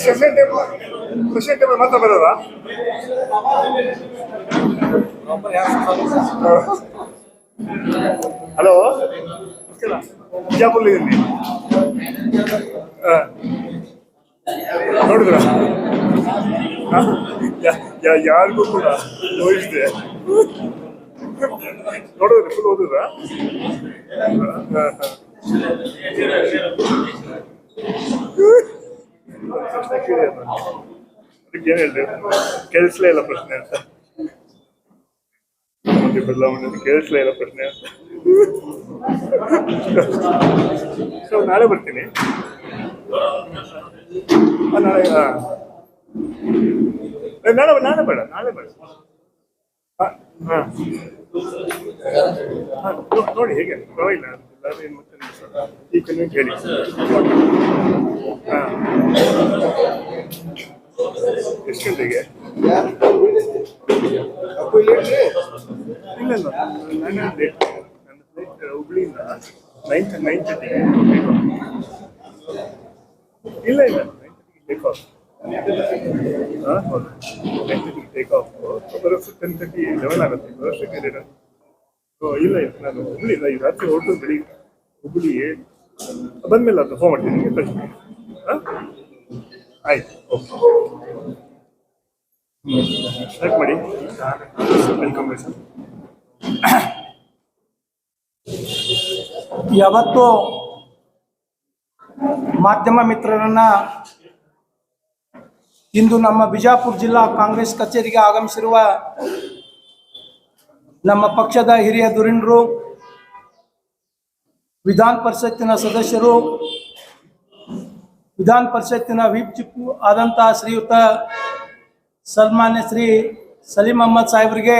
Presente, presente, me mata, ¿verdad? Hello? ಬಿಜಾಪುರಲ್ಲಿದ್ದೀನಿ ನೋಡಿದ್ರ? ಯಾರಿಗೂ ಕೂಡ ನೋಯಿಸಿದೆ ನೋಡಿದ್ರೆ? ಫುಲ್ ಓದಿದ್ರ? ಅದಕ್ಕೆ ಏನ್ ಹೇಳಿದೆ? ಕೇಳಿಸ್ಲೇ ಇಲ್ಲ ಪ್ರಶ್ನೆ ಅಂತ. ಮತ್ತೆ ಬದಲಾವಣೆ ಕೇಳಿಸ್ಲೇ ಇಲ್ಲ ಪ್ರಶ್ನೆ. ಸೊ ನಾಳೆ ಬರ್ತೀನಿ. ನಾಳೆ ನಾಳೆ ನಾಳೆ ಬೇಡ ನಾಳೆ ಬೇಡ. ಹಾ. ಹಾ ನೋಡಿ ಹೇಗೆ, ಪರವಾಗಿಲ್ಲ ಏನು ಮತ್ತೆ. ಈ ಕನ್ವಿಂಟ್ ಹೇಳಿ ಹಾ. ಎಷ್ಟು ಗಂಟೆಗೆ ಇಲ್ಲ ಇಲ್ಲ ನನ್ನ ಡೇಟ್ ನನ್ನ ಫ್ಲೈಟ್ ಹುಬ್ಳಿಯಿಂದ ನೈನ್ ನೈನ್ ತರ್ಟಿಗೆ ಇಲ್ಲ ಇಲ್ಲ. ನೈನ್ ತರ್ಟಿಗೆ ಟೇಕ್ ಆಫ್ ಹಾಂ ಹೌದು. ನೈನ್ ತರ್ಟಿಗೆ ಟೇಕ್ ಆಫ್ ಬರೋಷ್ಟು ಟೆನ್ ತರ್ಟಿ ಲೆವೆನ್ ಆಗುತ್ತೆ. ಬರೋಷ್ಟಕ್ಕೆ ಲೇಟ್ ಓ ಸೊ ಇಲ್ಲ ಇಲ್ಲ. ನಾನು ಹುಬ್ಳಿ ಇಲ್ಲ ಈ ರಾತ್ರಿ ಹೊರಟು ಬೆಳಿಗ್ಗೆ ಹುಬ್ಳಿ ಬಂದ್ಮೇಲೆ ಅದು ಫೋನ್ ಮಾಡ್ತೀನಿ. ಹಾಂ ಆಯ್ತು. ಯಾವತ್ತು ಮಾಧ್ಯಮ ಮಿತ್ರರನ್ನ ಇಂದು ನಮ್ಮ ಬಿಜಾಪುರ ಜಿಲ್ಲಾ ಕಾಂಗ್ರೆಸ್ ಕಚೇರಿಗೆ ಆಗಮಿಸಿರುವ ನಮ್ಮ ಪಕ್ಷದ ಹಿರಿಯ ಧುರೀಣರು ವಿಧಾನ ಪರಿಷತ್ತಿನ ಸದಸ್ಯರು ವಿಧಾನ ಪರಿಷತ್ತಿನ ವಿಪ್ ಚಿಪ್ಪು ಆದಂತಹ ಶ್ರೀಯುತ ಸನ್ಮಾನ್ಯ ಶ್ರೀ ಸಲೀಂ ಅಹಮ್ಮದ್ ಸಾಹೇಬ್ರಿಗೆ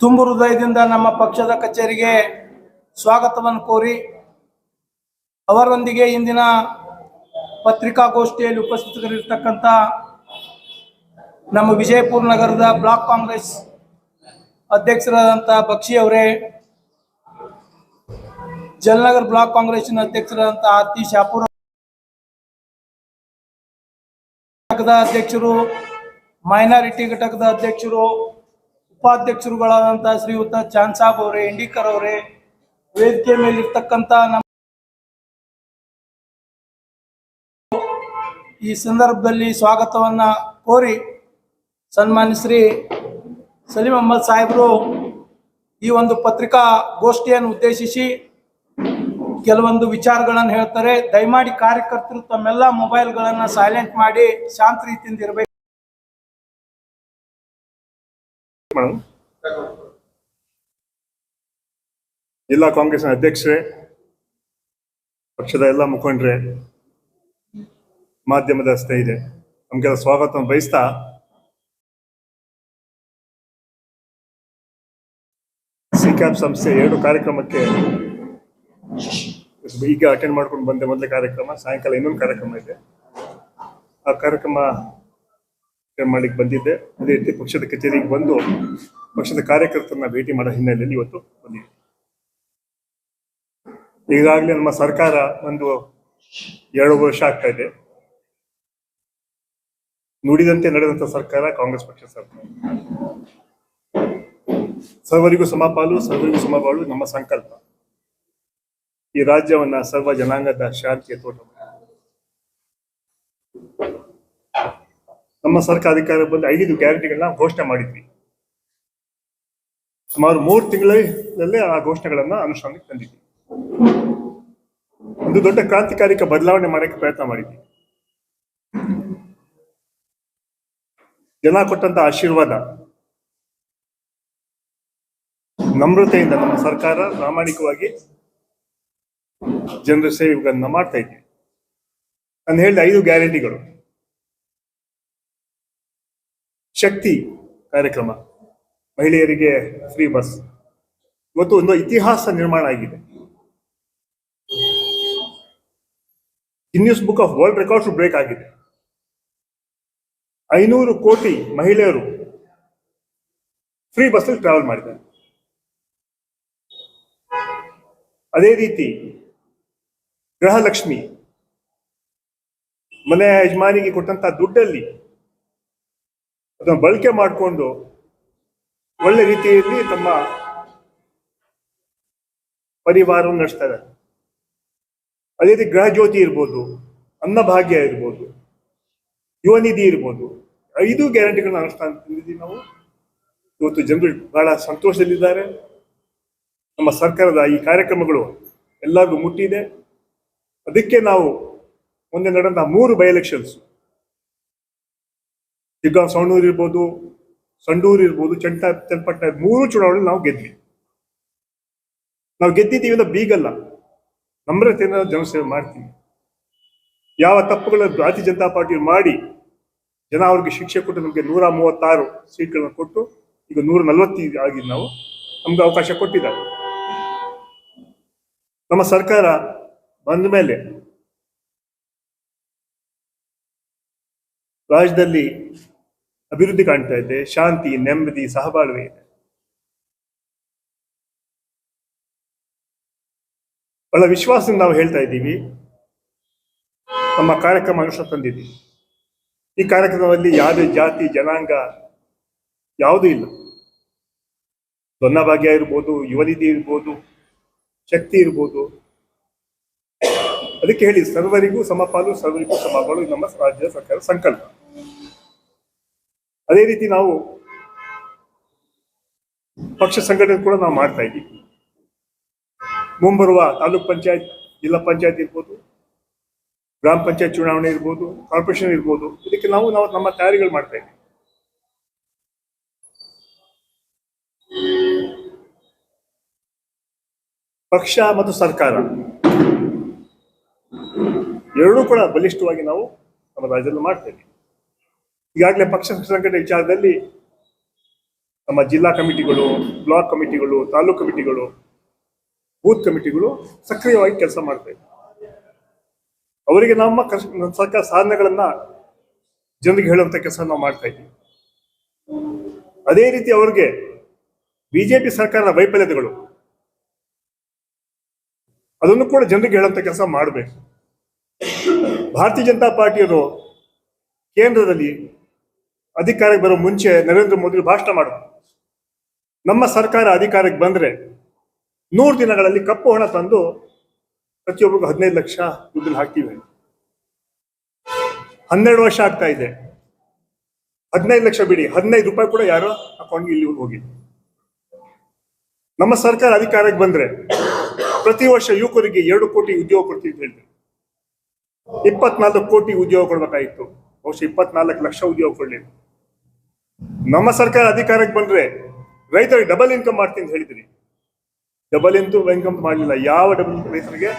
ತುಂಬು ಹೃದಯದಿಂದ ನಮ್ಮ ಪಕ್ಷದ ಕಚೇರಿಗೆ ಸ್ವಾಗತವನ್ನು ಕೋರಿ ಅವರೊಂದಿಗೆ ಇಂದಿನ ಪತ್ರಿಕಾಗೋಷ್ಠಿಯಲ್ಲಿ ಉಪಸ್ಥಿತರಿರ್ತಕ್ಕಂಥ ನಮ್ಮ ವಿಜಯಪುರ ನಗರದ ಬ್ಲಾಕ್ ಕಾಂಗ್ರೆಸ್ ಅಧ್ಯಕ್ಷರಾದಂಥ ಬಕ್ಷಿ ಅವರೇ ಜಲನಗರ್ ಬ್ಲಾಕ್ ಕಾಂಗ್ರೆಸ್ ಅಧ್ಯಕ್ಷರಾದಂಥ ಆರ್ತಿ ಶಾಪುರ ಘಟಕದ ಅಧ್ಯಕ್ಷರು, ಮೈನಾರಿಟಿ ಘಟಕದ ಅಧ್ಯಕ್ಷರು, ಉಪಾಧ್ಯಕ್ಷರುಗಳಾದಂಥ ಶ್ರೀಯುತ ಚಾನ್ ಸಾಬ್ ಅವರೇ, ಇಂಡಿಕರ್ ಅವರೇ, ವೇದಿಕೆ ಮೇಲಿರ್ತಕ್ಕಂಥ ನಮ್ಮ ಈ ಸಂದರ್ಭದಲ್ಲಿ ಸ್ವಾಗತವನ್ನ ಕೋರಿ ಸನ್ಮಾನ್ಯ ಶ್ರೀ ಸಲೀಂ ಅಹಮ್ಮದ್ ಸಾಹೇಬರು ಈ ಒಂದು ಪತ್ರಿಕಾ ಗೋಷ್ಠಿಯನ್ನು ಉದ್ದೇಶಿಸಿ ಕೆಲವೊಂದು ವಿಚಾರಗಳನ್ನು ಹೇಳ್ತಾರೆ. ದಯಮಾಡಿ ಕಾರ್ಯಕರ್ತರು ತಮ್ಮೆಲ್ಲ ಮೊಬೈಲ್ಗಳನ್ನು ಸೈಲೆಂಟ್ ಮಾಡಿ ಶಾಂತ ರೀತಿಯಿಂದ ಇರಬೇಕು. ಜಿಲ್ಲಾ ಕಾಂಗ್ರೆಸ್ನ ಅಧ್ಯಕ್ಷರೇ, ಪಕ್ಷದ ಎಲ್ಲ ಮುಖಂಡರೇ, ಮಾಧ್ಯಮದ ಸ್ನೇಹಿತರೆ, ನಮಗೆಲ್ಲ ಸ್ವಾಗತ ಬಯಸ್ತಾ ಸಿಕ್ಯಾಪ್ ಸಂಸ್ಥೆ ಎರಡು ಕಾರ್ಯಕ್ರಮಕ್ಕೆ ಈಗ ಅಟೆಂಡ್ ಮಾಡ್ಕೊಂಡು ಬಂದೆ ಮೊದಲ ಕಾರ್ಯಕ್ರಮ, ಸಾಯಂಕಾಲ ಇನ್ನೊಂದು ಕಾರ್ಯಕ್ರಮ ಇದೆ. ಆ ಕಾರ್ಯಕ್ರಮ ಮಾಡ್ಲಿಕ್ಕೆ ಬಂದಿದ್ದೆ. ಅದೇ ರೀತಿ ಪಕ್ಷದ ಕಚೇರಿಗೆ ಬಂದು ಪಕ್ಷದ ಕಾರ್ಯಕರ್ತರನ್ನ ಭೇಟಿ ಮಾಡೋ ಹಿನ್ನೆಲೆಯಲ್ಲಿ ಇವತ್ತು ಬಂದಿದೆ. ಈಗಾಗಲೇ ನಮ್ಮ ಸರ್ಕಾರ ಒಂದು ಎರಡು ವರ್ಷ ಆಗ್ತಾ ಇದೆ. ನುಡಿದಂತೆ ನಡೆದಂತ ಸರ್ಕಾರ ಕಾಂಗ್ರೆಸ್ ಪಕ್ಷ ಸರ್ಕಾರ. ಸರ್ವರಿಗೂ ಸಮಪಾಲು, ಸರ್ವರಿಗೂ ಸಮಬಾಳು, ನಮ್ಮ ಸಂಕಲ್ಪ. ಈ ರಾಜ್ಯವನ್ನ ಸರ್ವ ಜನಾಂಗದ ಶಾಂತಿಯ ತೋಟ. ನಮ್ಮ ಸರ್ಕಾರ ಅಧಿಕಾರ ಬಂದು ಐದು ಗ್ಯಾರಂಟಿಗಳನ್ನ ಘೋಷಣೆ ಮಾಡಿದ್ವಿ. ಸುಮಾರು ಮೂರು ತಿಂಗಳಲ್ಲೇ ಆ ಘೋಷಣೆಗಳನ್ನ ಅನುಷ್ಠಾನಕ್ಕೆ ತಂದಿದ್ವಿ. ಒಂದು ದೊಡ್ಡ ಕ್ರಾಂತಿಕಾರಿಕ ಬದಲಾವಣೆ ಮಾಡಕ್ಕೆ ಪ್ರಯತ್ನ ಮಾಡಿದ್ವಿ. ಜನ ಕೊಟ್ಟಂತ ಆಶೀರ್ವಾದ, ನಮ್ರತೆಯಿಂದ ನಮ್ಮ ಸರ್ಕಾರ ಪ್ರಾಮಾಣಿಕವಾಗಿ ಜನರ ಸೇವೆಗಳನ್ನ ಮಾಡ್ತಾ ಇದ್ವಿ ನಾನು ಹೇಳಿದ ಐದು ಗ್ಯಾರಂಟಿಗಳು. ಶಕ್ತಿ ಕಾರ್ಯಕ್ರಮ, ಮಹಿಳೆಯರಿಗೆ ಫ್ರೀ ಬಸ್ ಇವತ್ತು ಒಂದು ಇತಿಹಾಸ ನಿರ್ಮಾಣ ಆಗಿದೆ. Guinness book of world records break ಆಗಿದೆ. ಐನೂರು ಕೋಟಿ ಮಹಿಳೆಯರು ಫ್ರೀ ಬಸ್ಸಲ್ಲಿ ಟ್ರಾವೆಲ್ ಮಾಡಿದ್ದಾರೆ. ಅದೇ ರೀತಿ ಗೃಹಲಕ್ಷ್ಮಿ. ಮನೆ ಯಜಮಾನಿಗೆ ಕೊಟ್ಟಂತ ದುಡ್ಡಲ್ಲಿ ಅದನ್ನ ಬಳಕೆ ಮಾಡಿಕೊಂಡು ಒಳ್ಳೆ ರೀತಿಯಲ್ಲಿ ತಮ್ಮ ಪರಿವಾರವನ್ನು ನಡೆಸ್ತಾರೆ. ಅದೇ ರೀತಿ ಗೃಹ ಜ್ಯೋತಿ ಇರ್ಬೋದು ಅನ್ನಭಾಗ್ಯ ಇರ್ಬೋದು, ಯುವ ನಿಧಿ ಇರ್ಬೋದು, ಐದು ಗ್ಯಾರಂಟಿಗಳನ್ನ ಅನುಷ್ಠಾನ ತಂದಿದ್ದೀವಿ ನಾವು. ಇವತ್ತು ಜನರು ಬಹಳ ಸಂತೋಷದಲ್ಲಿದ್ದಾರೆ. ನಮ್ಮ ಸರ್ಕಾರದ ಈ ಕಾರ್ಯಕ್ರಮಗಳು ಎಲ್ಲರಿಗೂ ಮುಟ್ಟಿದೆ. ಅದಕ್ಕೆ ನಾವು ಮುಂದೆ ನಡೆದ ಮೂರು ಬೈ ಎಲೆಕ್ಷನ್ಸ್ ಈಗ ಸಣ್ಣೂರು ಇರ್ಬೋದು, ಸಂಡೂರು ಇರ್ಬೋದು, ಚಂಟ ಚನ್ನಪಟ್ಟಣ ಮೂರು ಚುನಾವಣೆ ನಾವು ಗೆದ್ವಿ. ನಾವು ಗೆದ್ದಿದ್ದೀವಿ ಅಂತ ಬೀಗಲ್ಲ. ನಮ್ರತೆಯಿಂದ ಜನಸೇವೆ ಮಾಡ್ತೀವಿ. ಯಾವ ತಪ್ಪುಗಳ ಭಾರತೀಯ ಜನತಾ ಪಾರ್ಟಿ ಮಾಡಿ ಜನ ಅವ್ರಿಗೆ ಶಿಕ್ಷೆ ಕೊಟ್ಟು ನಮಗೆ ನೂರ ಮೂವತ್ತಾರು ಸೀಟ್ಗಳನ್ನ ಕೊಟ್ಟು ಈಗ ನೂರ ನಲವತ್ತೈದು ಆಗಿ ನಾವು, ನಮ್ಗೆ ಅವಕಾಶ ಕೊಟ್ಟಿದ್ದಾರೆ. ನಮ್ಮ ಸರ್ಕಾರ ಬಂದ ಮೇಲೆ ರಾಜ್ಯದಲ್ಲಿ ಅಭಿವೃದ್ಧಿ ಕಾಣ್ತಾ ಇದೆ, ಶಾಂತಿ, ನೆಮ್ಮದಿ, ಸಹಬಾಳ್ವೆ ಇದೆ. ಬಹಳ ವಿಶ್ವಾಸದಿಂದ ನಾವು ಹೇಳ್ತಾ ಇದ್ದೀವಿ. ನಮ್ಮ ಕಾರ್ಯಕ್ರಮ ತಂದಿದ್ದೀವಿ. ಈ ಕಾರ್ಯಕ್ರಮದಲ್ಲಿ ಯಾವುದೇ ಜಾತಿ, ಜನಾಂಗ ಯಾವುದೂ ಇಲ್ಲ. ಭಾಗ್ಯ ಇರ್ಬೋದು ಯುವನಿಧಿ ಇರ್ಬೋದು, ಶಕ್ತಿ ಇರ್ಬೋದು ಅದಕ್ಕೆ ಹೇಳಿ, ಸರ್ವರಿಗೂ ಸಮಪಾಲು ಸರ್ವರಿಗೂ ಸಮಪಾಲು ನಮ್ಮ ರಾಜ್ಯ ಸರ್ಕಾರ ಸಂಕಲ್ಪ. ಅದೇ ರೀತಿ ನಾವು ಪಕ್ಷ ಸಂಘಟನೆ ಕೂಡ ನಾವು ಮಾಡ್ತಾ ಇದ್ದೀವಿ. ಮುಂಬರುವ ತಾಲೂಕ್ ಪಂಚಾಯತ್, ಜಿಲ್ಲಾ ಪಂಚಾಯತ್ ಇರ್ಬೋದು, ಗ್ರಾಮ ಪಂಚಾಯತ್ ಚುನಾವಣೆ ಇರ್ಬೋದು, ಕಾರ್ಪೊರೇಷನ್ ಇರ್ಬೋದು, ಇದಕ್ಕೆ ನಾವು ನಾವು ನಮ್ಮ ತಯಾರಿಗಳು ಮಾಡ್ತಾ ಇದ್ದೀವಿ. ಪಕ್ಷ ಮತ್ತು ಸರ್ಕಾರ. ಎರಡೂ ಕೂಡ ಬಲಿಷ್ಠವಾಗಿ ನಾವು ನಮ್ಮ ರಾಜ್ಯದಲ್ಲಿ ಮಾಡ್ತೇವೆ. ಈಗಾಗಲೇ ಪಕ್ಷ ಸಂಘಟನೆ ವಿಚಾರದಲ್ಲಿ ನಮ್ಮ ಜಿಲ್ಲಾ ಕಮಿಟಿಗಳು, ಬ್ಲಾಕ್ ಕಮಿಟಿಗಳು, ತಾಲೂಕು ಕಮಿಟಿಗಳು, ಬೂತ್ ಕಮಿಟಿಗಳು ಸಕ್ರಿಯವಾಗಿ ಕೆಲಸ ಮಾಡ್ತಾ ಇದ್ದಾರೆ ಅವರಿಗೆ ನಮ್ಮ ಕಷ್ಟ ಸರ್ಕಾರ ಸಾಧನೆಗಳನ್ನ ಜನರಿಗೆ ಹೇಳುವಂತ ಕೆಲಸ ನಾವು ಮಾಡ್ತಾ ಇದ್ದೀವಿ. ಅದೇ ರೀತಿ ಅವ್ರಿಗೆ ಬಿಜೆಪಿ ಸರ್ಕಾರದ ವೈಫಲ್ಯತೆಗಳು. ಅದನ್ನು ಕೂಡ ಜನರಿಗೆ ಹೇಳುವಂತ ಕೆಲಸ ಮಾಡಬೇಕು. ಭಾರತೀಯ ಜನತಾ ಪಾರ್ಟಿಯವರು ಕೇಂದ್ರದಲ್ಲಿ ಅಧಿಕಾರಕ್ಕೆ ಬರೋ ಮುಂಚೆ ನರೇಂದ್ರ ಮೋದಿ ಭಾಷಣ ಮಾಡಬೇಕು ನಮ್ಮ ಸರ್ಕಾರ ಅಧಿಕಾರಕ್ಕೆ ಬಂದ್ರೆ ನೂರು ದಿನಗಳಲ್ಲಿ ಕಪ್ಪು ಹಣ ತಂದು ಪ್ರತಿಯೊಬ್ಬರಿಗೂ ಹದಿನೈದು ಲಕ್ಷ ದುಡ್ಡನ್ನು ಹಾಕ್ತೀವಿ. ಹನ್ನೆರಡು ವರ್ಷ ಆಗ್ತಾ ಇದೆ. ಹದಿನೈದು ಲಕ್ಷ ಬಿಡಿ. ಹದಿನೈದು ರೂಪಾಯಿ ಕೂಡ ಯಾರೋ ಅಕೌಂಟ್ಗೆ ಇಲ್ಲಿ ಹೋಗಿಲ್ಲ ನಮ್ಮ ಸರ್ಕಾರ ಅಧಿಕಾರಕ್ಕೆ ಬಂದ್ರೆ ಪ್ರತಿ ವರ್ಷ ಯುವಕರಿಗೆ ಎರಡು ಕೋಟಿ ಉದ್ಯೋಗ ಕೊಡ್ತೀವಿ ಅಂತ ಹೇಳ್ತೀವಿ ಇಪ್ಪತ್ನಾಲ್ಕು ಕೋಟಿ ಉದ್ಯೋಗ ಕೊಡ್ಬೇಕಾಗಿತ್ತು. ಬಹುಶಃ ಇಪ್ಪತ್ನಾಲ್ಕು ಲಕ್ಷ ಉದ್ಯೋಗ ಕೊಡ್ಲಿಲ್ಲ. ನಮ್ಮ ಸರ್ಕಾರ ಅಧಿಕಾರಕ್ಕೆ ಬಂದ್ರೆ ರೈತರಿಗೆ ಡಬಲ್ ಇನ್ಕಮ್ ಮಾಡ್ತೀನಿ ಅಂತ ಹೇಳಿದ್ರಿ. ಡಬಲ್ ಇಂಟು ಇನ್ಕಮ್ ಮಾಡಲಿಲ್ಲ. ಯಾವ ಡಬಲ್ ರೈತರಿಗೆ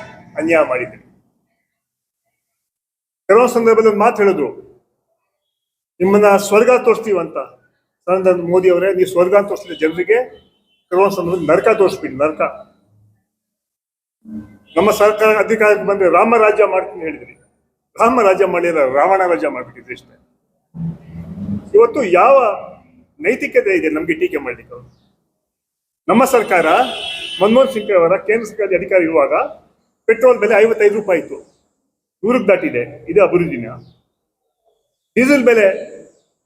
ಅನ್ಯಾಯ ಮಾಡಿದ್ರಿ. ಕೆಲವು ಸಂದರ್ಭದಲ್ಲಿ ಮಾತು ಹೇಳಿದ್ರು. ನಿಮ್ಮನ್ನ ಸ್ವರ್ಗ ತೋರಿಸ್ತೀವಂತ ನರೇಂದ್ರ ಮೋದಿ ಅವರೇ, ನೀವು ಸ್ವರ್ಗ ಅಂತ ತೋರಿಸಿದ ಜನರಿಗೆ ಕೆಲವೊಂದು ಸಂದರ್ಭದಲ್ಲಿ ನರಕ ತೋರಿಸ್ಬಿಡಿ, ನರಕ. ನಮ್ಮ ಸರ್ಕಾರ ಅಧಿಕಾರಕ್ಕೆ ಬಂದ್ರೆ ರಾಮ ರಾಜ್ಯ ಮಾಡ್ತೀನಿ ಹೇಳಿದ್ರಿ. ರಾಮ ರಾಜ್ಯ ಮಾಡಿಲ್ಲ ರಾವಣ ರಾಜ್ಯ ಮಾಡ್ಬಿಟ್ಟಿದ್ರಿ ಅಷ್ಟೇ ಇವತ್ತು ಯಾವ ನೈತಿಕತೆ ಇದೆ ನಮ್ಗೆ ಟೀಕೆ ಮಾಡ್ಲಿಕ್ಕೆ ನಮ್ಮ ಸರ್ಕಾರ ಮನಮೋಹನ್ ಸಿಂಗ್ ಅವರ ಕೇಂದ್ರ ಸರ್ಕಾರದ ಅಧಿಕಾರಿ ಇರುವಾಗ ಪೆಟ್ರೋಲ್ ಬೆಲೆ ಐವತ್ತೈದು ರೂಪಾಯಿ ಇತ್ತು. ನೂರಕ್ಕೆ ದಾಟಿದೆ, ಇದು ಅಭಿವೃದ್ಧಿನ ಡೀಸೆಲ್ ಬೆಲೆ